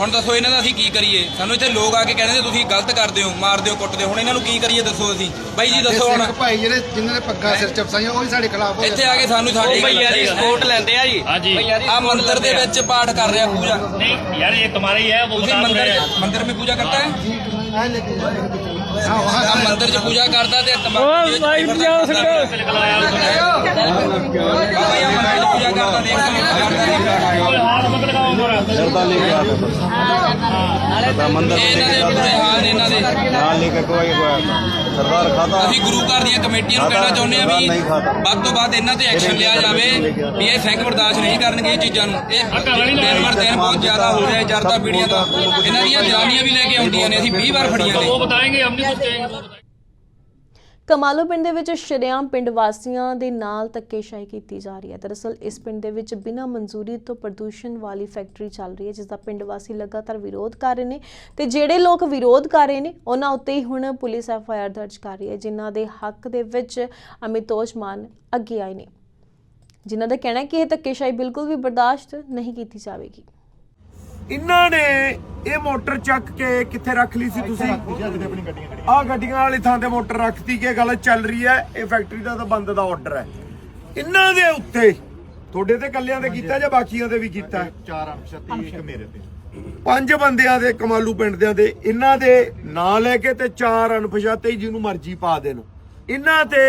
ਹੁਣ ਦੱਸੋ ਇਹਨਾਂ ਦਾ ਅਸੀਂ ਕੀ ਕਰੀਏ? ਸਾਨੂੰ ਇੱਥੇ ਲੋਕ ਆ ਕੇ ਕਹਿੰਦੇ ਨੇ ਤੁਸੀਂ ਗਲਤ ਕਰਦੇ ਹੋ ਮਾਰਦੇ ਹੋ ਕੁੱਟਦੇ ਹੋ। ਹੁਣ ਇਹਨਾਂ ਨੂੰ ਕੀ ਕਰੀਏ ਦੱਸੋ ਅਸੀਂ? ਬਾਈ ਜੀ ਦੱਸੋ ਹੁਣ। ਭਾਈ ਜਿਹੜੇ ਜਿਨ੍ਹਾਂ ਨੇ ਪੱਗਾਂ ਸਿਰ ਚਪਸਾਈਆਂ ਉਹ ਵੀ ਸਾਡੇ ਖਿਲਾਫ ਹੋ ਇੱਥੇ ਆ ਕੇ ਸਾਨੂੰ ਸਾਡੇ ਭਈਆ ਦੀ ਸਪੋਰਟ ਲੈਂਦੇ ਆ ਜੀ। ਹਾਂਜੀ। ਆ ਮੰਦਿਰ ਦੇ ਵਿੱਚ ਪਾਠ ਕਰ ਰਿਹਾ ਪੂਜਾ। ਨਹੀਂ ਯਾਰ ਇਹ ਤੁਹਾਡਾ ਹੀ ਹੈ ਉਹ ਬਤਾ ਤੁਸੀਂ ਮੰਦਿਰ ਮੰਦਿਰ ਪੂਜਾ ਕਰਤਾ ਹੈ? ਜੀ ਮੈਂ ਲੈ ਕੇ ਜਾ ਮੰਦਿਰ 'ਚ ਪੂਜਾ ਕਰਦਾ ਤੇ ਤੰਬਾਕੂ ਓ ਭਾਈ ਪੂਜਾ ਕਰਦਾ ਦੇਖ ਅਸੀਂ ਗੁਰੂ ਘਰ ਦੀਆਂ ਕਮੇਟੀਆਂ ਨੂੰ ਕਹਿਣਾ ਚਾਹੁੰਦੇ ਆ ਵੀ ਵੱਧ ਤੋਂ ਵੱਧ ਇਹਨਾਂ ਤੇ ਐਕਸ਼ਨ ਲਿਆ ਜਾਵੇ ਵੀ ਇਹ ਸੈਂਕ ਬਰਦਾਸ਼ਤ ਨਹੀਂ ਕਰਨਗੇ ਇਹ ਚੀਜ਼ਾਂ ਨੂੰ। ਇਹ ਦਿਨ ਵਰ ਦਿਨ ਬਹੁਤ ਜ਼ਿਆਦਾ ਹੋ ਰਿਹਾ ਜਰਦਾ ਪੀੜੀਆਂ ਦਾ। ਇਹਨਾਂ ਦੀਆਂ ਜਨਾਨੀਆਂ ਵੀ ਲੈ ਕੇ ਆਉਂਦੀਆਂ ਨੇ ਅਸੀਂ 20 ਵਾਰ ਫੜੀਆਂ ਨੇ। ਉਹ ਬਤਾਏਗੇ ਕਮਾਲੋ ਪਿੰਡ ਦੇ ਵਿੱਚ ਸ਼ਰਿਆਮ ਪਿੰਡ ਵਾਸੀਆਂ ਦੇ ਨਾਲ ਧੱਕੇਸ਼ਾਹੀ ਕੀਤੀ ਜਾ ਰਹੀ ਹੈ। ਦਰਅਸਲ ਇਸ ਪਿੰਡ ਦੇ ਵਿੱਚ ਬਿਨਾਂ ਮਨਜ਼ੂਰੀ ਤੋਂ ਪ੍ਰਦੂਸ਼ਣ ਵਾਲੀ ਫੈਕਟਰੀ ਚੱਲ ਰਹੀ ਹੈ ਜਿਸ ਦਾ ਪਿੰਡ ਵਾਸੀ ਲਗਾਤਾਰ ਵਿਰੋਧ ਕਰ ਰਹੇ ਨੇ। ਤੇ ਜਿਹੜੇ ਲੋਕ ਵਿਰੋਧ ਕਰ ਰਹੇ ਨੇ ਉਹਨਾਂ ਉੱਤੇ ਹੀ ਹੁਣ ਪੁਲਿਸ ਐਫ ਆਈ ਆਰ ਦਰਜ ਕਰ ਰਹੀ ਹੈ ਜਿਨ੍ਹਾਂ ਦੇ ਹੱਕ ਦੇ ਵਿੱਚ ਅਮਿਤੋਸ਼ ਮਾਨ ਅੱਗੇ ਆਏ ਨੇ। ਜਿਨ੍ਹਾਂ ਦਾ ਕਹਿਣਾ ਹੈ ਕਿ ਇਹ ਧੱਕੇਸ਼ਾਹੀ ਬਿਲਕੁਲ ਵੀ ਬਰਦਾਸ਼ਤ ਨਹੀਂ ਕੀਤੀ ਜਾਵੇਗੀ। ਇਹਨਾਂ ਨੇ ਇਹ ਮੋਟਰ ਚੱਕ ਕੇ ਕਿੱਥੇ ਰੱਖ ਲਈ ਸੀ ਤੁਸੀਂ? ਆਹ ਗੱਡੀਆਂ ਵਾਲੀ ਥਾਂ ਤੇ ਮੋਟਰ ਰੱਖਤੀ ਕਿ ਗੱਲ ਚੱਲ ਰਹੀ ਹੈ ਇਹ ਫੈਕਟਰੀ ਦਾ ਤਾਂ ਬੰਦ ਦਾ ਆਰਡਰ ਹੈ। ਇਹਨਾਂ ਦੇ ਉੱਤੇ ਤੁਹਾਡੇ ਤੇ ਕੱਲਿਆਂ ਤੇ ਕੀਤਾ ਜਾਂ ਬਾਕੀਆਂ ਤੇ ਵੀ ਕੀਤਾ? ਚਾਰ ਅਮਸ਼ਤੀ ਇੱਕ ਮੇਰੇ ਤੇ। ਪੰਜ ਬੰਦਿਆਂ ਦੇ ਕਮਾਲੂ ਪਿੰਡ ਦਿਆਂ ਦੇ ਇਹਨਾਂ ਦੇ ਨਾਂ ਲੈ ਕੇ ਤੇ ਚਾਰ ਅਣਪਛਾਤੇ ਜਿਹਨੂੰ ਮਰਜ਼ੀ ਪਾ ਦੇਣ। ਇਹਨਾਂ ਤੇ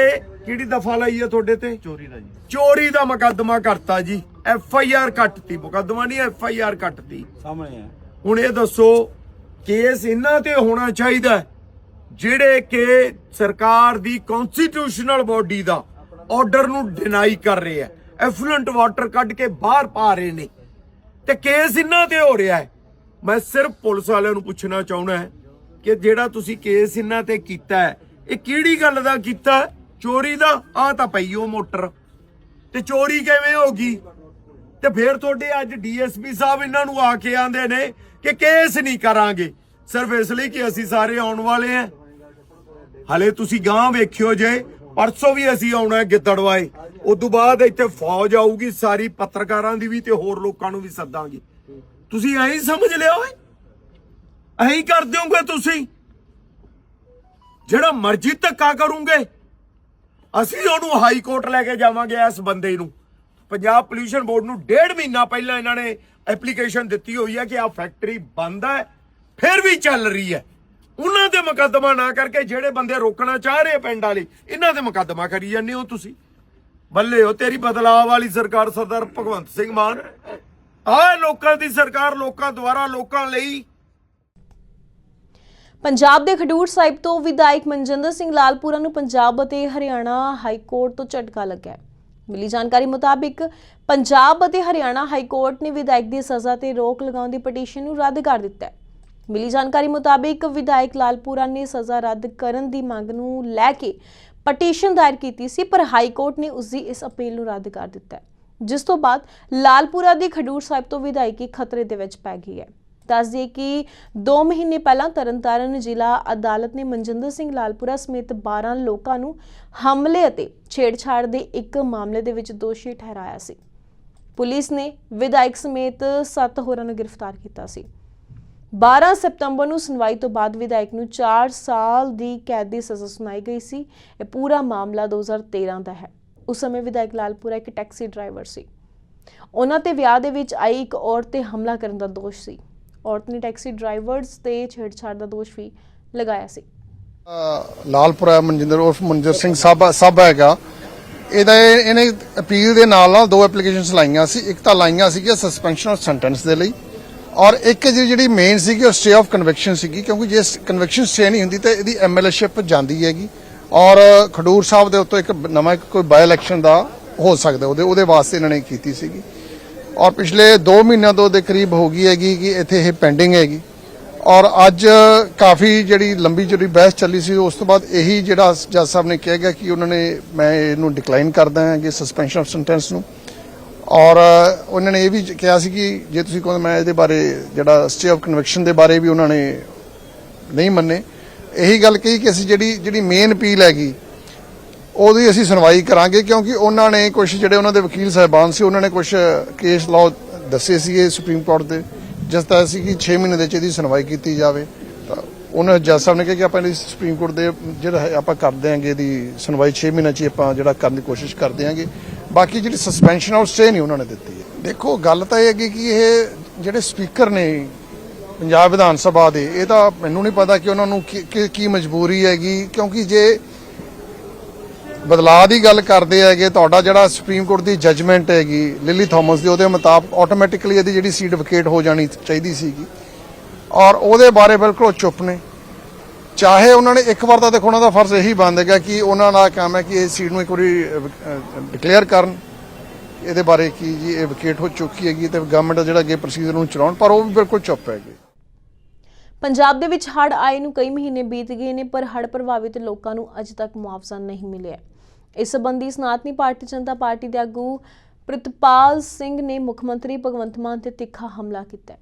ਕਿਹੜੀ ਦਫਾ ਲਈ ਹੈ ਤੁਹਾਡੇ ਤੇ? ਚੋਰੀ ਦਾ ਜੀ। ਚੋਰੀ ਦਾ ਮੁਕੱਦਮਾ ਕਰਤਾ ਜੀ। ਐਫ ਆਈ ਆਰ ਕੱਟਤੀ ਮੁਕੱਦਮਾ ਨਹੀਂ ਐਫ ਆਈ ਆਰ ਕੱਟਤੀ। ਸਾਹਮਣੇ ਹੈ ਹੁਣ ਇਹ ਦੱਸੋ ਕੇਸ ਇਹਨਾਂ ਤੇ ਹੋਣਾ ਚਾਹੀਦਾ ਜਿਹੜੇ ਕਿ ਸਰਕਾਰ ਦੀ ਕਨਸਟੀਟਿਊਸ਼ਨਲ ਬਾਡੀ ਦਾ ਆਰਡਰ ਨੂੰ ਡਿਨਾਈ ਕਰ ਰਹੇ ਆ। ਐਫਲੂਐਂਟ ਵਾਟਰ ਕੱਢ ਕੇ ਬਾਹਰ ਪਾ ਰਹੇ ਨੇ। ਤੇ ਕੇਸ ਇਹਨਾਂ ਤੇ ਹੋ ਰਿਹਾ ਹੈ। ਮੈਂ ਸਿਰਫ ਪੁਲਿਸ ਵਾਲਿਆਂ ਨੂੰ ਪੁੱਛਣਾ ਚਾਹੁੰਦਾ ਕਿ ਜਿਹੜਾ ਤੁਸੀਂ ਕੇਸ ਇਹਨਾਂ ਤੇ ਕੀਤਾ ਹੈ ਇਹ ਕਿਹੜੀ ਗੱਲ ਦਾ ਕੀਤਾ? ਚੋਰੀ ਦਾ? ਆ ਤਾਂ ਪਈ ਉਹ ਮੋਟਰ। ਤੇ ਚੋਰੀ ਕਿਵੇਂ ਹੋ ਗਈ? ਤੇ ਫਿਰ ਤੁਹਾਡੇ ਅੱਜ ਡੀਐਸਪੀ ਸਾਹਿਬ ਇਹਨਾਂ ਨੂੰ ਆ ਕੇ ਆਂਦੇ ਨੇ ਕਿ ਕੇਸ ਨਹੀਂ ਕਰਾਂਗੇ। ਸਿਰਫ ਇਸ ਲਈ ਕਿ ਅਸੀਂ ਸਾਰੇ ਆਉਣ ਵਾਲੇ ਆਂ ਹਲੇ ਤੁਸੀਂ ਗਾਂ ਵੇਖਿਓ ਜੇ। ਪਰਸੋਂ ਵੀ ਅਸੀਂ ਆਉਣਾ ਹੈ ਗਿੱਦੜਵਾਏ। ਉਸ ਤੋਂ ਬਾਅਦ ਇੱਥੇ ਫੌਜ ਆਊਗੀ, ਸਾਰੀ ਪੱਤਰਕਾਰਾਂ ਦੀ ਵੀ ਤੇ ਹੋਰ ਲੋਕਾਂ ਨੂੰ ਵੀ ਸੱਦਾਂਗੇ। ਤੁਸੀਂ ਐਂ ਸਮਝ ਲਿਆ ਓਏ? ਐਂ ਕਰ ਦਿਓਗੇ ਤੁਸੀਂ? ਜਿਹੜਾ ਮਰਜ਼ੀ ਧੱਕਾ ਕਰੂੰਗੇ, ਅਸੀਂ ਉਹਨੂੰ ਹਾਈ ਕੋਰਟ ਲੈ ਕੇ ਜਾਵਾਂਗੇ ਇਸ ਬੰਦੇ ਨੂੰ। ਪੰਜਾਬ ਪੋਲਿਊਸ਼ਨ ਬੋਰਡ ਨੂੰ ਡੇਢ ਮਹੀਨਾ ਪਹਿਲਾਂ ਇਹਨਾਂ ਨੇ ਐਪਲੀਕੇਸ਼ਨ ਦਿੱਤੀ ਹੋਈ ਹੈ ਕਿ ਆ ਫੈਕਟਰੀ ਬੰਦ ਹੈ, ਫਿਰ ਵੀ ਚੱਲ ਰਹੀ ਹੈ। ਉਹਨਾਂ ਦੇ ਮੁਕੱਦਮਾ ਨਾ ਕਰਕੇ ਜਿਹੜੇ ਬੰਦੇ ਰੋਕਣਾ ਚਾਹ ਰਹੇ ਪਿੰਡ ਵਾਲੇ ਇਹਨਾਂ ਦੇ ਮੁਕੱਦਮਾ ਕਰੀ ਜਾਂਦੇ ਹੋ ਤੁਸੀਂ। ਬੱਲੇ ਹੋ, ਤੇਰੀ ਬਦਲਾਅ ਵਾਲੀ ਸਰਕਾਰ ਸਰਦਾਰ ਭਗਵੰਤ ਸਿੰਘ ਮਾਨ। ਆਹ ਲੋਕਾਂ ਦੀ ਸਰਕਾਰ ਲੋਕਾਂ ਦੁਆਰਾ ਲੋਕਾਂ ਲਈ ਪੰਜਾਬ ਦੇ ਖਡੂਰ ਸਾਹਿਬ ਤੋਂ ਵਿਧਾਇਕ ਮਨਜਿੰਦਰ ਸਿੰਘ ਲਾਲਪੁਰਾ ਨੂੰ ਪੰਜਾਬ ਅਤੇ ਹਰਿਆਣਾ ਹਾਈ ਕੋਰਟ ਤੋਂ ਝਟਕਾ ਲੱਗਾ ਮਿਲੀ ਜਾਣਕਾਰੀ ਮੁਤਾਬਿਕ, ਪੰਜਾਬ ਅਤੇ ਹਰਿਆਣਾ ਹਾਈ ਕੋਰਟ ਨੇ ਵਿਧਾਇਕ ਦੀ ਸਜ਼ਾ ਤੇ ਰੋਕ ਲਗਾਉਣ ਦੀ ਪਟੀਸ਼ਨ ਨੂੰ ਰੱਦ ਕਰ ਦਿੱਤਾ ਹੈ। ਮਿਲੀ ਜਾਣਕਾਰੀ ਮੁਤਾਬਿਕ, ਵਿਧਾਇਕ ਲਾਲਪੁਰਾ ਨੇ ਸਜ਼ਾ ਰੱਦ ਕਰਨ ਦੀ ਮੰਗ ਨੂੰ ਲੈ ਕੇ ਪਟੀਸ਼ਨ ਦਾਇਰ ਕੀਤੀ ਸੀ, ਪਰ ਹਾਈ ਕੋਰਟ ਨੇ ਉਸ ਦੀ ਇਸ ਅਪੀਲ ਨੂੰ ਰੱਦ ਕਰ ਦਿੱਤਾ ਜਿਸ ਤੋਂ ਬਾਅਦ ਲਾਲਪੁਰਾ ਦੀ ਖਡੂਰ ਸਾਹਿਬ ਤੋਂ ਵਿਧਾਇਕੀ ਖਤਰੇ ਦੇ ਵਿੱਚ ਪੈ ਗਈ ਹੈ। ਦੱਸ ਦਈਏ ਕਿ 2 ਮਹੀਨੇ ਪਹਿਲਾਂ ਤਰਨਤਾਰਨ ਜ਼ਿਲ੍ਹਾ ਅਦਾਲਤ ਨੇ ਮਨਜਿੰਦਰ ਸਿੰਘ ਲਾਲਪੁਰਾ ਸਮੇਤ 12 ਲੋਕਾਂ ਨੂੰ ਹਮਲੇ ਅਤੇ ਛੇੜਛਾੜ ਦੇ ਇੱਕ ਮਾਮਲੇ ਦੇ ਵਿੱਚ ਦੋਸ਼ੀ ਠਹਿਰਾਇਆ ਸੀ। ਪੁਲਿਸ ਨੇ ਵਿਧਾਇਕ ਸਮੇਤ 7 ਹੋਰਾਂ ਨੂੰ ਗ੍ਰਿਫਤਾਰ ਕੀਤਾ ਸੀ। 12 ਸਤੰਬਰ ਨੂੰ ਸੁਣਵਾਈ ਤੋਂ ਬਾਅਦ ਵਿਧਾਇਕ ਨੂੰ 4 ਸਾਲ ਦੀ ਕੈਦ ਦੀ ਸਜ਼ਾ ਸੁਣਾਈ ਗਈ ਸੀ। ਇਹ ਪੂਰਾ ਮਾਮਲਾ 2013 ਦਾ ਹੈ। ਉਸ ਸਮੇਂ ਵਿਧਾਇਕ ਲਾਲਪੁਰਾ ਇੱਕ ਟੈਕਸੀ ਡਰਾਈਵਰ ਸੀ। ਉਹਨਾਂ ਤੇ ਵਿਆਹ ਦੇ ਵਿੱਚ ਆਈ ਇੱਕ ਔਰਤ ਤੇ ਹਮਲਾ ਕਰਨ ਦਾ ਦੋਸ਼ ਸੀ। ਔਰਤ ਨੇ ਟੈਕਸੀ ਡਰਾਈਵਰਸ ਤੇ ਛੇੜਛਾੜ ਦਾ ਦੋਸ਼ ਵੀ ਲਗਾਇਆ ਸੀ। ਲਾਲਪੁਰਾ ਮਨਜਿੰਦਰ ਉਰਫ ਮਨਜਰ ਸਿੰਘ ਸਾਬਾ ਸਾਬਾ ਹੈਗਾ। ਇਹਦਾ ਇਹਨੇ ਅਪੀਲ ਦੇ ਨਾਲ ਨਾਲ ਦੋ ਐਪਲੀਕੇਸ਼ਨਸ ਲਾਈਆਂ ਸੀ। ਇੱਕ ਤਾਂ ਲਾਈਆਂ ਸੀਗੀਆਂ ਸਸਪੈਂਸ਼ਨ ਆਫ ਸੈਂਟੈਂਸ ਦੇ ਲਈ ਔਰ ਇੱਕ ਜਿਹੜੀ ਮੇਨ ਸੀਗੀ ਉਹ ਸਟੇ ਆਫ ਕਨਵਿਕਸ਼ਨ ਸੀਗੀ ਕਿਉਂਕਿ ਜੇ ਕਨਵੈਕਸ਼ਨ ਸਟੇ ਨਹੀਂ ਹੁੰਦੀ ਤਾਂ ਇਹਦੀ ਐਮਐਲਏਸ਼ਿਪ ਜਾਂਦੀ ਹੈਗੀ। ਔਰ ਖਡੂਰ ਸਾਹਿਬ ਦੇ ਉੱਤੇ ਇੱਕ ਨਵਾਂ ਕੋਈ ਬਾਈ ਇਲੈਕਸ਼ਨ ਦਾ ਹੋ ਸਕਦਾ। ਉਹਦੇ ਉਹਦੇ ਵਾਸਤੇ ਇਹਨਾਂ ਨੇ ਕੀਤੀ ਸੀਗੀ। ਔਰ ਪਿਛਲੇ 2 ਮਹੀਨਿਆਂ ਤੋਂ ਦੇ ਕਰੀਬ ਹੋ ਗਈ ਹੈਗੀ ਕਿ ਇੱਥੇ ਇਹ ਪੈਂਡਿੰਗ ਹੈਗੀ। ਔਰ ਅੱਜ ਕਾਫੀ ਜਿਹੜੀ ਲੰਬੀ ਜਿਹੜੀ ਬਹਿਸ ਚੱਲੀ ਸੀ, ਉਸ ਤੋਂ ਬਾਅਦ ਇਹੀ ਜਿਹੜਾ ਜੱਜ ਸਾਹਿਬ ਨੇ ਕਿਹਾ ਗਿਆ ਕਿ ਉਹਨਾਂ ਨੇ ਮੈਂ ਇਹਨੂੰ ਡਿਕਲਾਈਨ ਕਰਦਾ ਹਾਂ ਕਿ ਸਸਪੈਂਸ਼ਨ ਆਫ ਸੈਂਟੈਂਸ ਨੂੰ। ਔਰ ਉਹਨਾਂ ਨੇ ਇਹ ਵੀ ਕਿਹਾ ਸੀ ਕਿ ਜੇ ਤੁਸੀਂ ਕਹੋ ਮੈਂ ਇਹਦੇ ਬਾਰੇ ਜਿਹੜਾ ਸਟੇ ਆਫ ਕਨਵੈਕਸ਼ਨ ਦੇ ਬਾਰੇ ਵੀ ਉਹਨਾਂ ਨੇ ਨਹੀਂ ਮੰਨੇ। ਇਹੀ ਗੱਲ ਕਹੀ ਕਿ ਅਸੀਂ ਜਿਹੜੀ ਜਿਹੜੀ ਮੇਨ ਅਪੀਲ ਹੈਗੀ ਉਹਦੀ ਅਸੀਂ ਸੁਣਵਾਈ ਕਰਾਂਗੇ ਕਿਉਂਕਿ ਉਹਨਾਂ ਨੇ ਕੁਝ ਜਿਹੜੇ ਉਹਨਾਂ ਦੇ ਵਕੀਲ ਸਾਹਿਬਾਨ ਸੀ, ਉਹਨਾਂ ਨੇ ਕੁਝ ਕੇਸ ਲਾਅ ਦੱਸੇ ਸੀਗੇ ਸੁਪਰੀਮ ਕੋਰਟ ਦੇ, ਜਿਸ ਤਰ੍ਹਾਂ ਸੀ ਕਿ 6 ਮਹੀਨੇ ਦੇ ਵਿੱਚ ਇਹਦੀ ਸੁਣਵਾਈ ਕੀਤੀ ਜਾਵੇ। ਤਾਂ ਉਹਨਾਂ ਜੱਜ ਸਾਹਿਬ ਨੇ ਕਿਹਾ ਕਿ ਆਪਾਂ ਇਹਦੀ ਸੁਪਰੀਮ ਕੋਰਟ ਦੇ ਜਿਹੜਾ ਆਪਾਂ ਕਰ ਦਿਆਂਗੇ ਇਹਦੀ ਸੁਣਵਾਈ 6 ਮਹੀਨਿਆਂ 'ਚ ਹੀ ਆਪਾਂ ਜਿਹੜਾ ਕਰਨ ਦੀ ਕੋਸ਼ਿਸ਼ ਕਰ ਦਿਆਂਗੇ। ਬਾਕੀ ਜਿਹੜੀ ਸਸਪੈਂਸ਼ਨ ਆਫ ਸਟੇ ਨਹੀਂ ਉਹਨਾਂ ਨੇ ਦਿੱਤੀ ਹੈ। ਦੇਖੋ, ਗੱਲ ਤਾਂ ਇਹ ਹੈਗੀ ਕਿ ਇਹ ਜਿਹੜੇ ਸਪੀਕਰ ਨੇ ਪੰਜਾਬ ਵਿਧਾਨ ਸਭਾ ਦੇ, ਇਹ ਤਾਂ ਮੈਨੂੰ ਨਹੀਂ ਪਤਾ ਕਿ ਉਹਨਾਂ ਨੂੰ ਕੀ ਮਜਬੂਰੀ ਹੈਗੀ, ਕਿਉਂਕਿ ਜੇ ਬਦਲਾਅ ਦੀ ਗੱਲ ਕਰਦੇ ਹੈਗੇ, ਤੁਹਾਡਾ ਜਿਹੜਾ ਸੁਪਰੀਮ ਕੋਰਟ ਦੀ ਜੱਜਮੈਂਟ ਹੈਗੀ ਲਿਲੀ ਥਾਮਸ ਦੀ, ਉਹਦੇ ਮੁਤਾਬਕ ਆਟੋਮੈਟਿਕਲੀ ਇਹਦੀ ਜਿਹੜੀ ਸੀਟ ਵਕੇਟ ਹੋ ਜਾਣੀ ਚਾਹੀਦੀ ਸੀਗੀ। ਔਰ ਉਹਦੇ ਬਾਰੇ ਬਿਲਕੁਲ ਚੁੱਪ ਨੇ। ਚਾਹੇ ਉਹਨਾਂ ਨੇ ਇੱਕ ਵਾਰ ਤਾਂ ਦੇਖੋ ਉਹਨਾਂ ਦਾ ਫਰਜ਼ ਇਹੀ ਬਣਦਾ ਕਿ ਉਹਨਾਂ ਦਾ ਕੰਮ ਹੈ ਕਿ ਇਹ ਸੀਟ ਨੂੰ ਇੱਕ ਵਾਰੀ ਡਿਕਲੇਅਰ ਕਰਨ। ਇਹਦੇ ਬਾਰੇ ਕੀ ਜੀ, ਇਹ ਵਕੇਟ ਹੋ ਚੁੱਕੀ ਹੈਗੀ ਤੇ ਗਵਰਨਮੈਂਟ ਦਾ ਜਿਹੜਾ ਅੱਗੇ ਪ੍ਰੋਸੀਜਰ ਨੂੰ ਚਲਾਉਣ, ਪਰ ਉਹ ਵੀ ਬਿਲਕੁਲ ਚੁੱਪ ਹੈਗੇ। ਪੰਜਾਬ ਦੇ ਵਿੱਚ ਹੜ੍ਹ ਆਏ ਨੂੰ ਕਈ ਮਹੀਨੇ ਬੀਤ ਗਏ ਨੇ, ਪਰ ਹੜ੍ਹ ਪ੍ਰਭਾਵਿਤ ਲੋਕਾਂ ਨੂੰ ਅਜੇ ਤੱਕ ਮੁਆਵਜ਼ਾ ਨਹੀਂ ਮਿਲਿਆ। ਇਸ ਸਬੰਧੀ ਸਨਾਤਨੀ ਭਾਰਤੀ ਜਨਤਾ ਪਾਰਟੀ ਦੇ ਆਗੂ ਪ੍ਰਿਤਪਾਲ ਸਿੰਘ ਨੇ ਮੁੱਖ ਮੰਤਰੀ ਭਗਵੰਤ ਮਾਨ ਤੇ ਤਿੱਖਾ ਹਮਲਾ ਕੀਤਾ ਹੈ।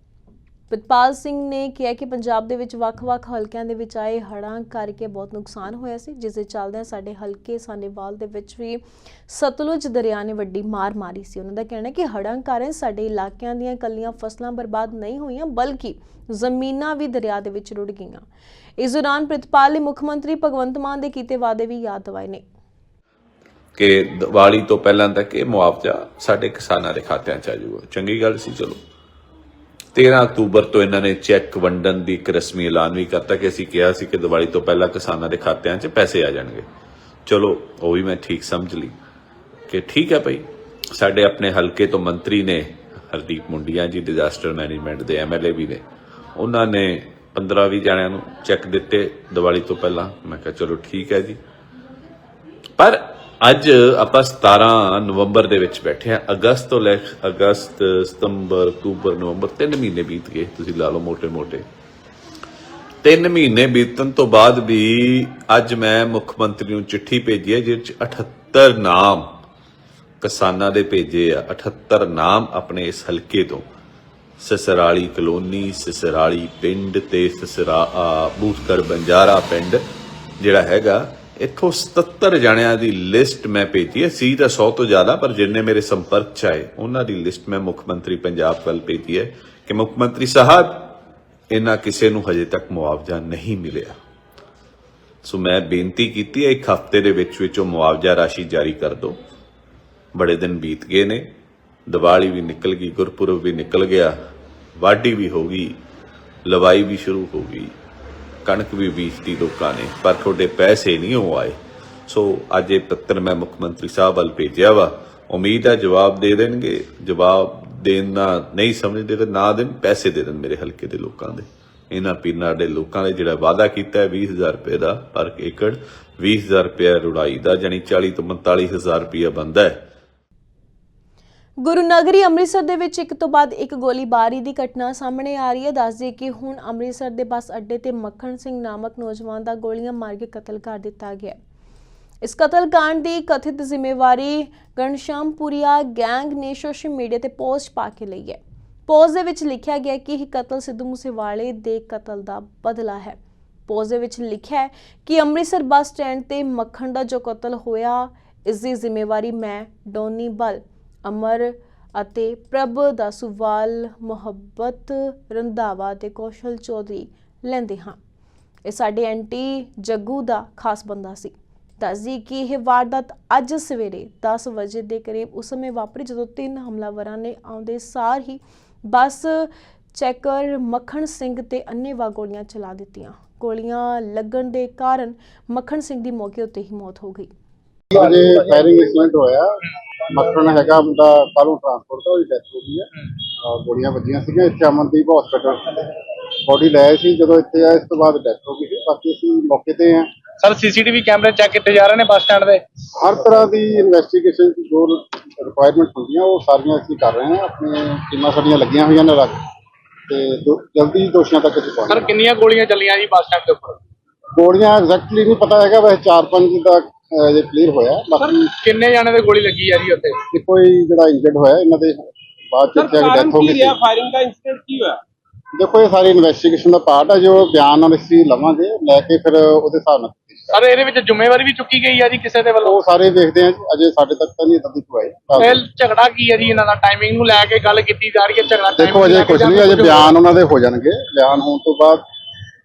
ਪ੍ਰਿਤਪਾਲ ਸਿੰਘ ਨੇ ਕਿਹਾ ਕਿ ਪੰਜਾਬ ਦੇ ਵਿੱਚ ਵੱਖ-ਵੱਖ ਹਲਕਿਆਂ ਦੇ ਵਿੱਚ ਆਏ ਹੜ੍ਹਾਂ ਕਰਕੇ ਬਹੁਤ ਨੁਕਸਾਨ ਹੋਇਆ ਸੀ, ਜਿਸ ਦੇ ਚੱਲਦਿਆਂ ਸਾਡੇ ਹਲਕੇ ਸਾਨੇਵਾਲ ਦੇ ਵਿੱਚ ਵੀ ਸਤਲੁਜ ਦਰਿਆ ਨੇ ਵੱਡੀ ਮਾਰ ਮਾਰੀ ਸੀ। ਉਹਨਾਂ ਦਾ ਕਹਿਣਾ ਹੈ ਕਿ ਹੜ੍ਹਾਂ ਕਾਰਨ ਸਾਡੇ ਇਲਾਕਿਆਂ ਦੀਆਂ ਕੱਲੀਆਂ ਫਸਲਾਂ ਬਰਬਾਦ ਨਹੀਂ ਹੋਈਆਂ, ਬਲਕਿ ਜ਼ਮੀਨਾਂ ਵੀ ਦਰਿਆ ਦੇ ਵਿੱਚ ਰੁੜ ਗਈਆਂ। ਇਸ ਦੌਰਾਨ ਪ੍ਰਿਤਪਾਲ ਨੇ ਮੁੱਖ ਮੰਤਰੀ ਭਗਵੰਤ ਮਾਨ ਦੇ ਕੀਤੇ ਵਾਅਦੇ ਵੀ ਯਾਦ ਦਿਵਾਏ ਨੇ। ਕਿ ਦੀਵਾਲੀ ਤੋਂ ਪਹਿਲਾਂ ਤੱਕ ਇਹ ਮੁਆਵਜ਼ਾ ਸਾਡੇ ਕਿਸਾਨਾਂ ਦੇ ਖਾਤਿਆਂ 'ਚ ਆ ਜਾਊਗਾ। ਚੰਗੀ ਗੱਲ ਸੀ, ਚਲੋ। 13 ਅਕਤੂਬਰ ਤੋਂ ਇਹਨਾਂ ਨੇ ਚੈੱਕ ਵੰਡਣ ਦੀ ਇੱਕ ਰਸਮੀ ਐਲਾਨ ਵੀ ਕਰਤਾ ਕਿ ਅਸੀਂ ਕਿਹਾ ਸੀ ਕਿ ਦੀਵਾਲੀ ਤੋਂ ਪਹਿਲਾਂ ਕਿਸਾਨਾਂ ਦੇ ਖਾਤਿਆਂ 'ਚ ਪੈਸੇ ਆ ਜਾਣਗੇ। ਚਲੋ, ਉਹ ਵੀ ਮੈਂ ਠੀਕ ਸਮਝ ਲਈ ਕਿ ਠੀਕ ਹੈ ਭਾਈ, ਸਾਡੇ ਆਪਣੇ ਹਲਕੇ ਤੋਂ ਮੰਤਰੀ ਨੇ, ਹਰਦੀਪ ਮੁੰਡੀਆਂ ਜੀ ਡਿਜ਼ਾਸਟਰ ਮੈਨੇਜਮੈਂਟ ਦੇ ਐਮਐਲਏ ਵੀ ਨੇ, ਉਹਨਾਂ ਨੇ 15-20 ਜਣਿਆਂ ਨੂੰ ਚੈੱਕ ਦਿੱਤੇ ਦੀਵਾਲੀ ਤੋਂ ਪਹਿਲਾਂ। ਮੈਂ ਕਿਹਾ, ਚਲੋ ਠੀਕ ਹੈ ਜੀ। ਪਰ ਅੱਜ ਆਪਾਂ 17 ਨਵੰਬਰ ਦੇ ਵਿੱਚ ਬੈਠੇ ਆ ਅਗਸਤ ਤੋਂ ਲੈ ਅਗਸਤ, ਸਤੰਬਰ, ਅਕਤੂਬਰ, ਨਵੰਬਰ, ਤਿੰਨ ਮਹੀਨੇ ਬੀਤ ਗਏ, ਤੁਸੀਂ ਲਾ ਲਓ ਮੋٹے-ਮੋٹے ਤਿੰਨ ਮਹੀਨੇ ਬੀਤਣ ਤੋਂ ਬਾਅਦ ਵੀ ਅੱਜ ਮੈਂ ਮੁੱਖ ਮੰਤਰੀ ਨੂੰ ਚਿੱਠੀ ਭੇਜੀ ਹੈ ਜਿਸ 'ਚ 78 ਨਾਮ ਕਿਸਾਨਾਂ ਦੇ ਭੇਜੇ ਆ। 78 ਨਾਮ ਆਪਣੇ ਇਸ ਹਲਕੇ ਤੋਂ। ਸਸਰਾਲੀ ਕਲੋਨੀ, ਸਸਰਾਲੀ ਪਿੰਡ ਤੇ ਸਸਰਾ ਬੂਥਗੜ ਬੰਜਾਰਾ ਪਿੰਡ, ਜਿਹੜਾ ਹੈਗਾ ਇੱਥੋਂ 77 ਜਣਿਆਂ ਦੀ ਲਿਸਟ ਮੈਂ ਭੇਜੀ ਹੈ। ਸੀ ਤਾਂ 100 ਤੋਂ ਜ਼ਿਆਦਾ, ਪਰ ਜਿੰਨੇ ਮੇਰੇ ਸੰਪਰਕ ਚ ਆਏ, ਉਹਨਾਂ ਦੀ ਲਿਸਟ ਮੈਂ ਮੁੱਖ ਮੰਤਰੀ ਪੰਜਾਬ ਵੱਲ ਭੇਜੀ ਹੈ ਕਿ ਮੁੱਖ ਮੰਤਰੀ ਸਾਹਿਬ, ਇਹਨਾਂ ਕਿਸੇ ਨੂੰ ਹਜੇ ਤੱਕ ਮੁਆਵਜ਼ਾ ਨਹੀਂ ਮਿਲਿਆ। ਸੋ ਮੈਂ ਬੇਨਤੀ ਕੀਤੀ ਹੈ, ਇੱਕ ਹਫ਼ਤੇ ਦੇ ਵਿੱਚ ਵਿੱਚ ਉਹ ਮੁਆਵਜ਼ਾ ਰਾਸ਼ੀ ਜਾਰੀ ਕਰ ਦਿਓ। ਬੜੇ ਦਿਨ ਬੀਤ ਗਏ ਨੇ, ਦੀਵਾਲੀ ਵੀ ਨਿਕਲ ਗਈ, ਗੁਰਪੁਰਬ ਵੀ ਨਿਕਲ ਗਿਆ, ਵਾਢੀ ਵੀ ਹੋ ਗਈ, ਲਵਾਈ ਵੀ ਸ਼ੁਰੂ ਹੋ ਗਈ। ਕਣਕ ਵੀ ਬੀਜਤੀ ਲੋਕਾਂ ਨੇ, ਪਰ ਤੁਹਾਡੇ ਪੈਸੇ ਨਹੀਂ ਉਹ ਆਏ। ਸੋ ਅੱਜ ਇਹ ਪੱਤਰ ਮੈਂ ਮੁੱਖ ਮੰਤਰੀ ਸਾਹਿਬ ਵੱਲ ਭੇਜਿਆ ਵਾ। ਉਮੀਦ ਹੈ ਜਵਾਬ ਦੇ ਦੇਣਗੇ। ਜਵਾਬ ਦੇਣਾ ਨਹੀਂ ਸਮਝਦੇ ਤਾਂ ਨਾ ਦੇਣ, ਪੈਸੇ ਦੇ ਦੇਣ ਮੇਰੇ ਹਲਕੇ ਦੇ ਲੋਕਾਂ ਦੇ। ਇਹਨਾਂ ਪੀਨਾਂ ਦੇ ਲੋਕਾਂ ਨੇ ਜਿਹੜਾ ਵਾਅਦਾ ਕੀਤਾ ਹੈ 20000 ਰੁਪਏ ਦਾ ਪਰ ਏਕੜ 20000 ਰੁਪਏ ਰੁੜਾਈ ਦਾ ਜਾਨੀ 40 ਤੋਂ 45000 ਰੁਪਏ ਬੰਦਾ ਹੈ। ਗੁਰੂ ਨਗਰੀ ਅੰਮ੍ਰਿਤਸਰ ਦੇ ਵਿੱਚ ਇੱਕ ਤੋਂ ਬਾਅਦ ਇੱਕ ਗੋਲੀਬਾਰੀ ਦੀ ਘਟਨਾ ਸਾਹਮਣੇ ਆ ਰਹੀ ਹੈ। ਦੱਸਦੇ ਕਿ ਹੁਣ ਅੰਮ੍ਰਿਤਸਰ ਦੇ ਬੱਸ ਅੱਡੇ ਤੇ ਮੱਖਣ ਸਿੰਘ ਨਾਮਕ ਨੌਜਵਾਨ ਦਾ ਗੋਲੀਆਂ ਮਾਰ ਕੇ ਕਤਲ ਕਰ ਦਿੱਤਾ ਗਿਆ। ਹੈ। ਇਸ ਕਤਲकांड ਦੀ ਕਥਿਤ ਜ਼ਿੰਮੇਵਾਰੀ ਗਣਸ਼ਾਮਪੁਰੀਆ ਗੈਂਗ ਨੇ ਸੋਸ਼ਲ ਮੀਡੀਆ ਤੇ ਪੋਸਟ ਪਾ ਕੇ ਲਈ ਹੈ। ਪੋਸਟ ਦੇ ਵਿੱਚ ਲਿਖਿਆ ਗਿਆ ਕਿ ਇਹ ਕਤਲ ਸਿੱਧੂ ਮੂਸੇਵਾਲੇ ਦੇ ਕਤਲ ਦਾ ਬਦਲਾ ਹੈ। ਪੋਸਟ ਦੇ ਵਿੱਚ ਲਿਖਿਆ ਹੈ ਕਿ ਅੰਮ੍ਰਿਤਸਰ ਬੱਸ ਸਟੈਂਡ ਤੇ ਮੱਖਣ ਦਾ ਜੋ ਕਤਲ ਹੋਇਆ, ਇਸ ਦੀ ਜ਼ਿੰਮੇਵਾਰੀ ਮੈਂ ਡੋਨੀ ਬਲ। ਅਮਰ ਅਤੇ ਪ੍ਰਭ ਦਾਸੂਵਾਲ ਮੁਹੱਬਤ, ਰੰਧਾਵਾ ਤੇ ਕੌਸ਼ਲ ਚੌਧਰੀ ਲੈਂਦੇ ਹਾਂ। ਇਹ ਸਾਡੇ ਐਂਟੀ ਜੱਗੂ ਦਾ ਖਾਸ ਬੰਦਾ ਸੀ। ਦੱਸਦੀ ਕਿ ਇਹ ਵਾਰਦਾਤ ਅੱਜ ਸਵੇਰੇ 10 ਵਜੇ ਦੇ ਕਰੀਬ ਉਸ ਸਮੇਂ ਵਾਪਰੀ ਜਦੋਂ ਤਿੰਨ ਹਮਲਾਵਰਾਂ ਨੇ ਆਉਂਦੇ ਸਾਰ ਹੀ ਬੱਸ, ਚੈਕਰ, ਮੱਖਣ ਸਿੰਘ ਤੇ ਅੰਨੇਵਾਹ ਗੋਲੀਆਂ ਚਲਾ ਦਿੱਤੀਆਂ। ਗੋਲੀਆਂ ਲੱਗਣ ਦੇ ਕਾਰਨ ਮੱਖਣ ਸਿੰਘ ਦੀ ਮੌਕੇ ਉੱਤੇ ਹੀ ਮੌਤ ਹੋ ਗਈ। ਅਜੇ ਫਾਇਰਿੰਗ ਇਨਸੀਡੈਂਟ ਹੋਇਆ। ਮੱਖਣ ਹੈਗਾ ਮੁੰਡਾ ਕਾਲੂ ਟਰਾਂਸਪੋਰਟ ਤੋਂ ਉਹਦੀ ਡੈਥ ਹੋ ਗਈ ਹੈ। ਅਹ ਗੋਲੀਆਂ ਵੱਜੀਆਂ ਸੀਗੀਆਂ ਇੱਥੇ ਅਮਨਦੀਪ ਹਸਪੀਟਲ ਬੋਡੀ ਲੈ ਆਏ ਸੀ ਜਦੋਂ ਇੱਥੇ ਆਏ ਇਸ ਤੋਂ ਬਾਅਦ ਡੈਥ ਹੋ ਗਈ ਸੀ। ਬਾਕੀ ਅਸੀਂ ਮੌਕੇ ਤੇ ਹਾਂ। ਸਰ ਸੀਸੀਟੀਵੀ ਕੈਮਰੇ ਚੈੱਕ ਕੀਤੇ ਜਾ ਰਹੇ ਨੇ ਬੱਸ ਸਟੈਂਡ ਦੇ? ਹਰ ਤਰ੍ਹਾਂ ਦੀ ਇਨਵੈਸਟੀਗੇਸ਼ਨ ਜੋ ਰਿਕੁਆਇਰਮੈਂਟ ਹੁੰਦੀਆਂ ਉਹ ਸਾਰੀਆਂ ਅਸੀਂ ਕਰ ਰਹੇ ਹਾਂ। ਆਪਣੀਆਂ ਟੀਮਾਂ ਸਾਡੀਆਂ ਲੱਗੀਆਂ ਹੋਈਆਂ ਨੇ ਲੱਗ ਤੇ ਦੋ- ਜਲਦੀ ਦੋਸ਼ੀਆਂ ਤੱਕ ਅਸੀਂ ਸਰ ਪਹੁੰਚਾਂਗੇ ਕਿੰਨੀਆਂ ਗੋਲੀਆਂ ਚੱਲੀਆਂ ਜੀ ਬੱਸ ਸਟੈਂਡ ਦੇ ਉੱਪਰ? ਗੋਲੀਆਂ ਐਗਜ਼ੈਕਟਲੀ ਨਹੀਂ ਪਤਾ ਹੈਗਾ ਵੈਸੇ 4-5 ਦਾ ਜੇ ਕਲੀਅਰ ਹੋਇਆ। ਬਾਕੀ ਕਿੰਨੇ ਜਾਣੇ ਦੇ ਗੋਲੀ ਲੱਗੀ ਆ ਜੀ ਉੱਥੇ? ਤੇ ਕੋਈ ਜਿਹੜਾ ਇੰਜਰਡ ਹੋਇਆ ਇਹਨਾਂ ਦੇ ਬਾਅਦ ਚ ਇੱਥੇ ਡੈਥ ਹੋ ਗਈ ਸੀ। ਫਾਇਰਿੰਗ ਦਾ ਇਨਸੀਡੈਂਟ ਕੀ ਹੋਇਆ? ਦੇਖੋ ਇਹ ਸਾਰੀ ਇਨਵੈਸਟੀਗੇਸ਼ਨ ਦਾ ਪਾਰਟ ਹੈ ਜੋ ਬਿਆਨ ਨਾਲ ਅਸੀਂ ਲਵਾਂਗੇ ਲੈ ਕੇ ਫਿਰ ਉਹਦੇ ਹਿਸਾਬ ਨਾਲ ਸਰ ਇਹਦੇ ਵਿੱਚ ਜ਼ਿੰਮੇਵਾਰੀ ਵੀ ਚੁੱਕੀ ਗਈ ਆ ਜੀ ਕਿਸੇ ਦੇ ਵੱਲੋਂ? ਉਹ ਸਾਰੇ ਦੇਖਦੇ ਜੀ ਅਜੇ ਸਾਡੇ ਤੱਕ ਤਾਂ ਨਹੀਂ ਇਦਾਂ ਦੀ ਕੋਈ ਆਈ। ਇਹ ਝਗੜਾ ਕੀ ਹੈ ਜੀ ਇਹਨਾਂ ਦਾ? ਟਾਈਮਿੰਗ ਨੂੰ ਲੈ ਕੇ ਗੱਲ ਕੀਤੀ ਜਾ ਰਹੀ ਹੈ ਝਗੜਾ ਦੇਖੋ ਅਜੇ ਲੈ ਕੇ ਕੁਝ ਜਾਂ ਨਹੀਂ ਅਜੇ ਬਿਆਨ ਉਹਨਾਂ ਦੇ ਹੋ ਜਾਣਗੇ। ਬਿਆਨ ਹੋਣ ਤੋਂ ਬਾਅਦ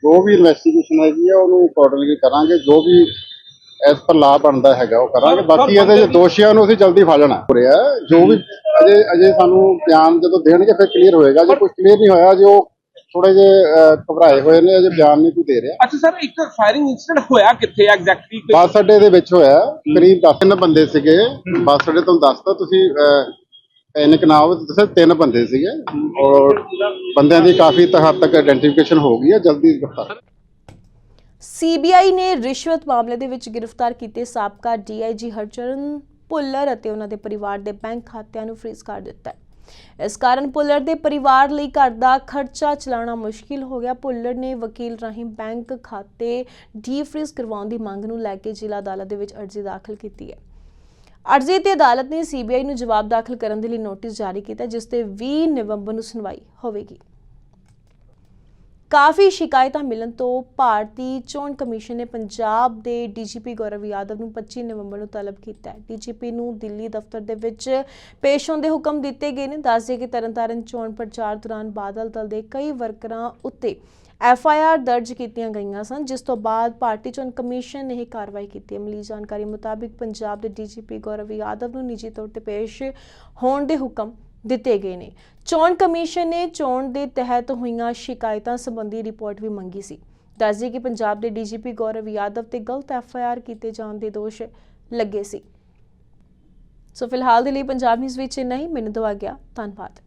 ਜੋ ਵੀ ਇਨਵੈਸਟੀਗੇਸ਼ਨ ਹੈਗੀ ਆ ਉਹਨੂੰ ਅਕੋਰਡਿੰਗਲੀ ਕਰਾਂਗੇ। ਜੋ ਵੀ ਐਸ ਪਰ ਲਾ ਬਣਦਾ ਹੈਗਾ ਉਹ ਕਰਾਂਗੇ। ਬਾਕੀ ਇਹਦੇ ਜੇ ਦੋਸ਼ੀਆਂ ਨੂੰ ਅਸੀਂ ਜਲਦੀ ਫੜ ਲੈਣਾ। ਹੋ ਰਿਹਾ ਜੋ ਵੀ ਅਜੇ ਅਜੇ ਸਾਨੂੰ ਬਿਆਨ ਜਦੋਂ ਦੇਣਗੇ ਫਿਰ ਕਲੀਅਰ ਹੋਏਗਾ। ਜੇ ਕੁਝ ਕਲੀਅਰ ਨਹੀਂ ਹੋਇਆ ਜੇ ਉਹ ਥੋੜੇ ਜਿਹੇ ਘਬਰਾਏ ਹੋਏ ਨੇ ਅਜੇ ਬਿਆਨ ਨਹੀਂ ਕੋਈ ਦੇ ਰਿਹਾ। ਅੱਛਾ ਸਰ ਇੱਕ ਫਾਇਰਿੰਗ ਇਨਸੀਡੈਂਟ ਹੋਇਆ ਕਿੱਥੇ ਐਗਜ਼ੈਕਟਲੀ ਬੱਸ ਅੱਡੇ ਦੇ ਵਿੱਚ ਹੋਇਆ। ਕਰੀਬ 10 ਬੰਦੇ ਸੀਗੇ। ਬੱਸ ਅੱਡੇ ਤੋਂ ਦੱਸਦਾ ਤੁਸੀਂ ਇਨਕ ਨਾਮ ਦੱਸਿਆ ਤਿੰਨ ਬੰਦੇ ਸੀਗੇ। ਔਰ ਬੰਦਿਆਂ ਦੀ ਕਾਫੀ ਹੱਦ ਤੱਕ ਆਇਡੈਂਟੀਫਿਕੇਸ਼ਨ ਹੋ ਗਈ ਹੈ। ਜਲਦੀ ਗ੍ਰਿਫਤਾਰ। ਸੀਬੀਆਈ ਨੇ ਰਿਸ਼ਵਤ ਮਾਮਲੇ ਦੇ ਵਿੱਚ ਗ੍ਰਿਫਤਾਰ ਕੀਤੇ ਸਾਬਕਾ ਡੀਆਈਜੀ ਹਰਚਰਨ ਭੁੱਲਰ ਅਤੇ ਉਹਨਾਂ ਦੇ ਪਰਿਵਾਰ ਦੇ ਬੈਂਕ ਖਾਤਿਆਂ ਨੂੰ ਫ੍ਰੀਜ਼ ਕਰ ਦਿੱਤਾ ਹੈ। ਇਸ ਕਾਰਨ ਭੁੱਲਰ ਦੇ ਪਰਿਵਾਰ ਲਈ ਘਰ ਦਾ ਖਰਚਾ ਚਲਾਉਣਾ ਮੁਸ਼ਕਿਲ ਹੋ ਗਿਆ। ਭੁੱਲਰ ਨੇ ਵਕੀਲ ਰਾਹੀਂ ਬੈਂਕ ਖਾਤੇ ਡੀ-ਫ੍ਰੀਜ਼ ਕਰਵਾਉਣ ਦੀ ਮੰਗ ਨੂੰ ਲੈ ਕੇ ਜ਼ਿਲ੍ਹਾ ਅਦਾਲਤ ਦੇ ਵਿੱਚ ਅਰਜ਼ੀ ਦਾਖਲ ਕੀਤੀ ਹੈ। ਅਰਜ਼ੀ ਤੇ ਅਦਾਲਤ ਨੇ ਸੀਬੀਆਈ ਨੂੰ ਜਵਾਬ ਦਾਖਲ ਕਰਨ ਦੇ ਲਈ ਨੋਟਿਸ ਜਾਰੀ ਕੀਤਾ, ਜਿਸ ਤੇ 20 ਨਵੰਬਰ ਨੂੰ ਸੁਣਵਾਈ ਹੋਵੇਗੀ। ਕਾਫੀ ਸ਼ਿਕਾਇਤਾਂ ਮਿਲਣ ਤੋਂ ਭਾਰਤੀ ਚੋਣ ਕਮਿਸ਼ਨ ਨੇ ਪੰਜਾਬ ਦੇ ਡੀਜੀਪੀ ਗੌਰਵ ਯਾਦਵ ਨੂੰ 25 ਨਵੰਬਰ ਨੂੰ ਤਲਬ ਕੀਤਾ ਹੈ। ਡੀਜੀਪੀ ਨੂੰ ਦਿੱਲੀ ਦਫ਼ਤਰ ਦੇ ਵਿੱਚ ਪੇਸ਼ ਹੋਣ ਦੇ ਹੁਕਮ ਦਿੱਤੇ ਗਏ ਨੇ। ਦੱਸਦੇ ਕਿ ਤਰਨਤਾਰਨ ਚੋਣ ਪ੍ਰਚਾਰ ਦੌਰਾਨ ਬਾਦਲ ਦਲ ਦੇ ਕਈ ਵਰਕਰਾਂ ਉੱਤੇ ਐਫ ਆਈ ਆਰ ਦਰਜ ਕੀਤੀਆਂ ਗਈਆਂ ਸਨ, ਜਿਸ ਤੋਂ ਬਾਅਦ ਭਾਰਤੀ ਚੋਣ ਕਮਿਸ਼ਨ ਨੇ ਇਹ ਕਾਰਵਾਈ ਕੀਤੀ। ਹੈ ਮਿਲੀ ਜਾਣਕਾਰੀ ਮੁਤਾਬਿਕ ਪੰਜਾਬ ਦੇ ਡੀਜੀਪੀ ਗੌਰਵ ਯਾਦਵ ਨੂੰ ਨਿੱਜੀ ਤੌਰ ਤੇ ਪੇਸ਼ ਹੋਣ ਦੇ ਹੁਕਮ ਦਿੱਤੇ ਗਏ ਨੇ। ਚੋਣ ਕਮਿਸ਼ਨ ਨੇ ਚੋਣ ਦੇ ਤਹਿਤ ਹੋਈਆਂ ਸ਼ਿਕਾਇਤਾਂ ਸੰਬੰਧੀ ਰਿਪੋਰਟ ਵੀ ਮੰਗੀ ਸੀ। ਦੱਸਦੇ ਕਿ ਪੰਜਾਬ ਦੇ ਡੀਜੀਪੀ ਗੌਰਵ ਯਾਦਵ ਤੇ ਗਲਤ ਐਫ ਆਈ ਆਰ ਕੀਤੇ ਜਾਣ ਦੇ ਦੋਸ਼ ਲੱਗੇ ਸੀ। ਸੋ ਫਿਲਹਾਲ ਦੇ ਲਈ ਪੰਜਾਬ ਨਿਊਜ਼ ਵਿੱਚ ਇੰਨਾ ਹੀ। ਮੈਨੂੰ ਦਵਾ ਗਿਆ। ਧੰਨਵਾਦ।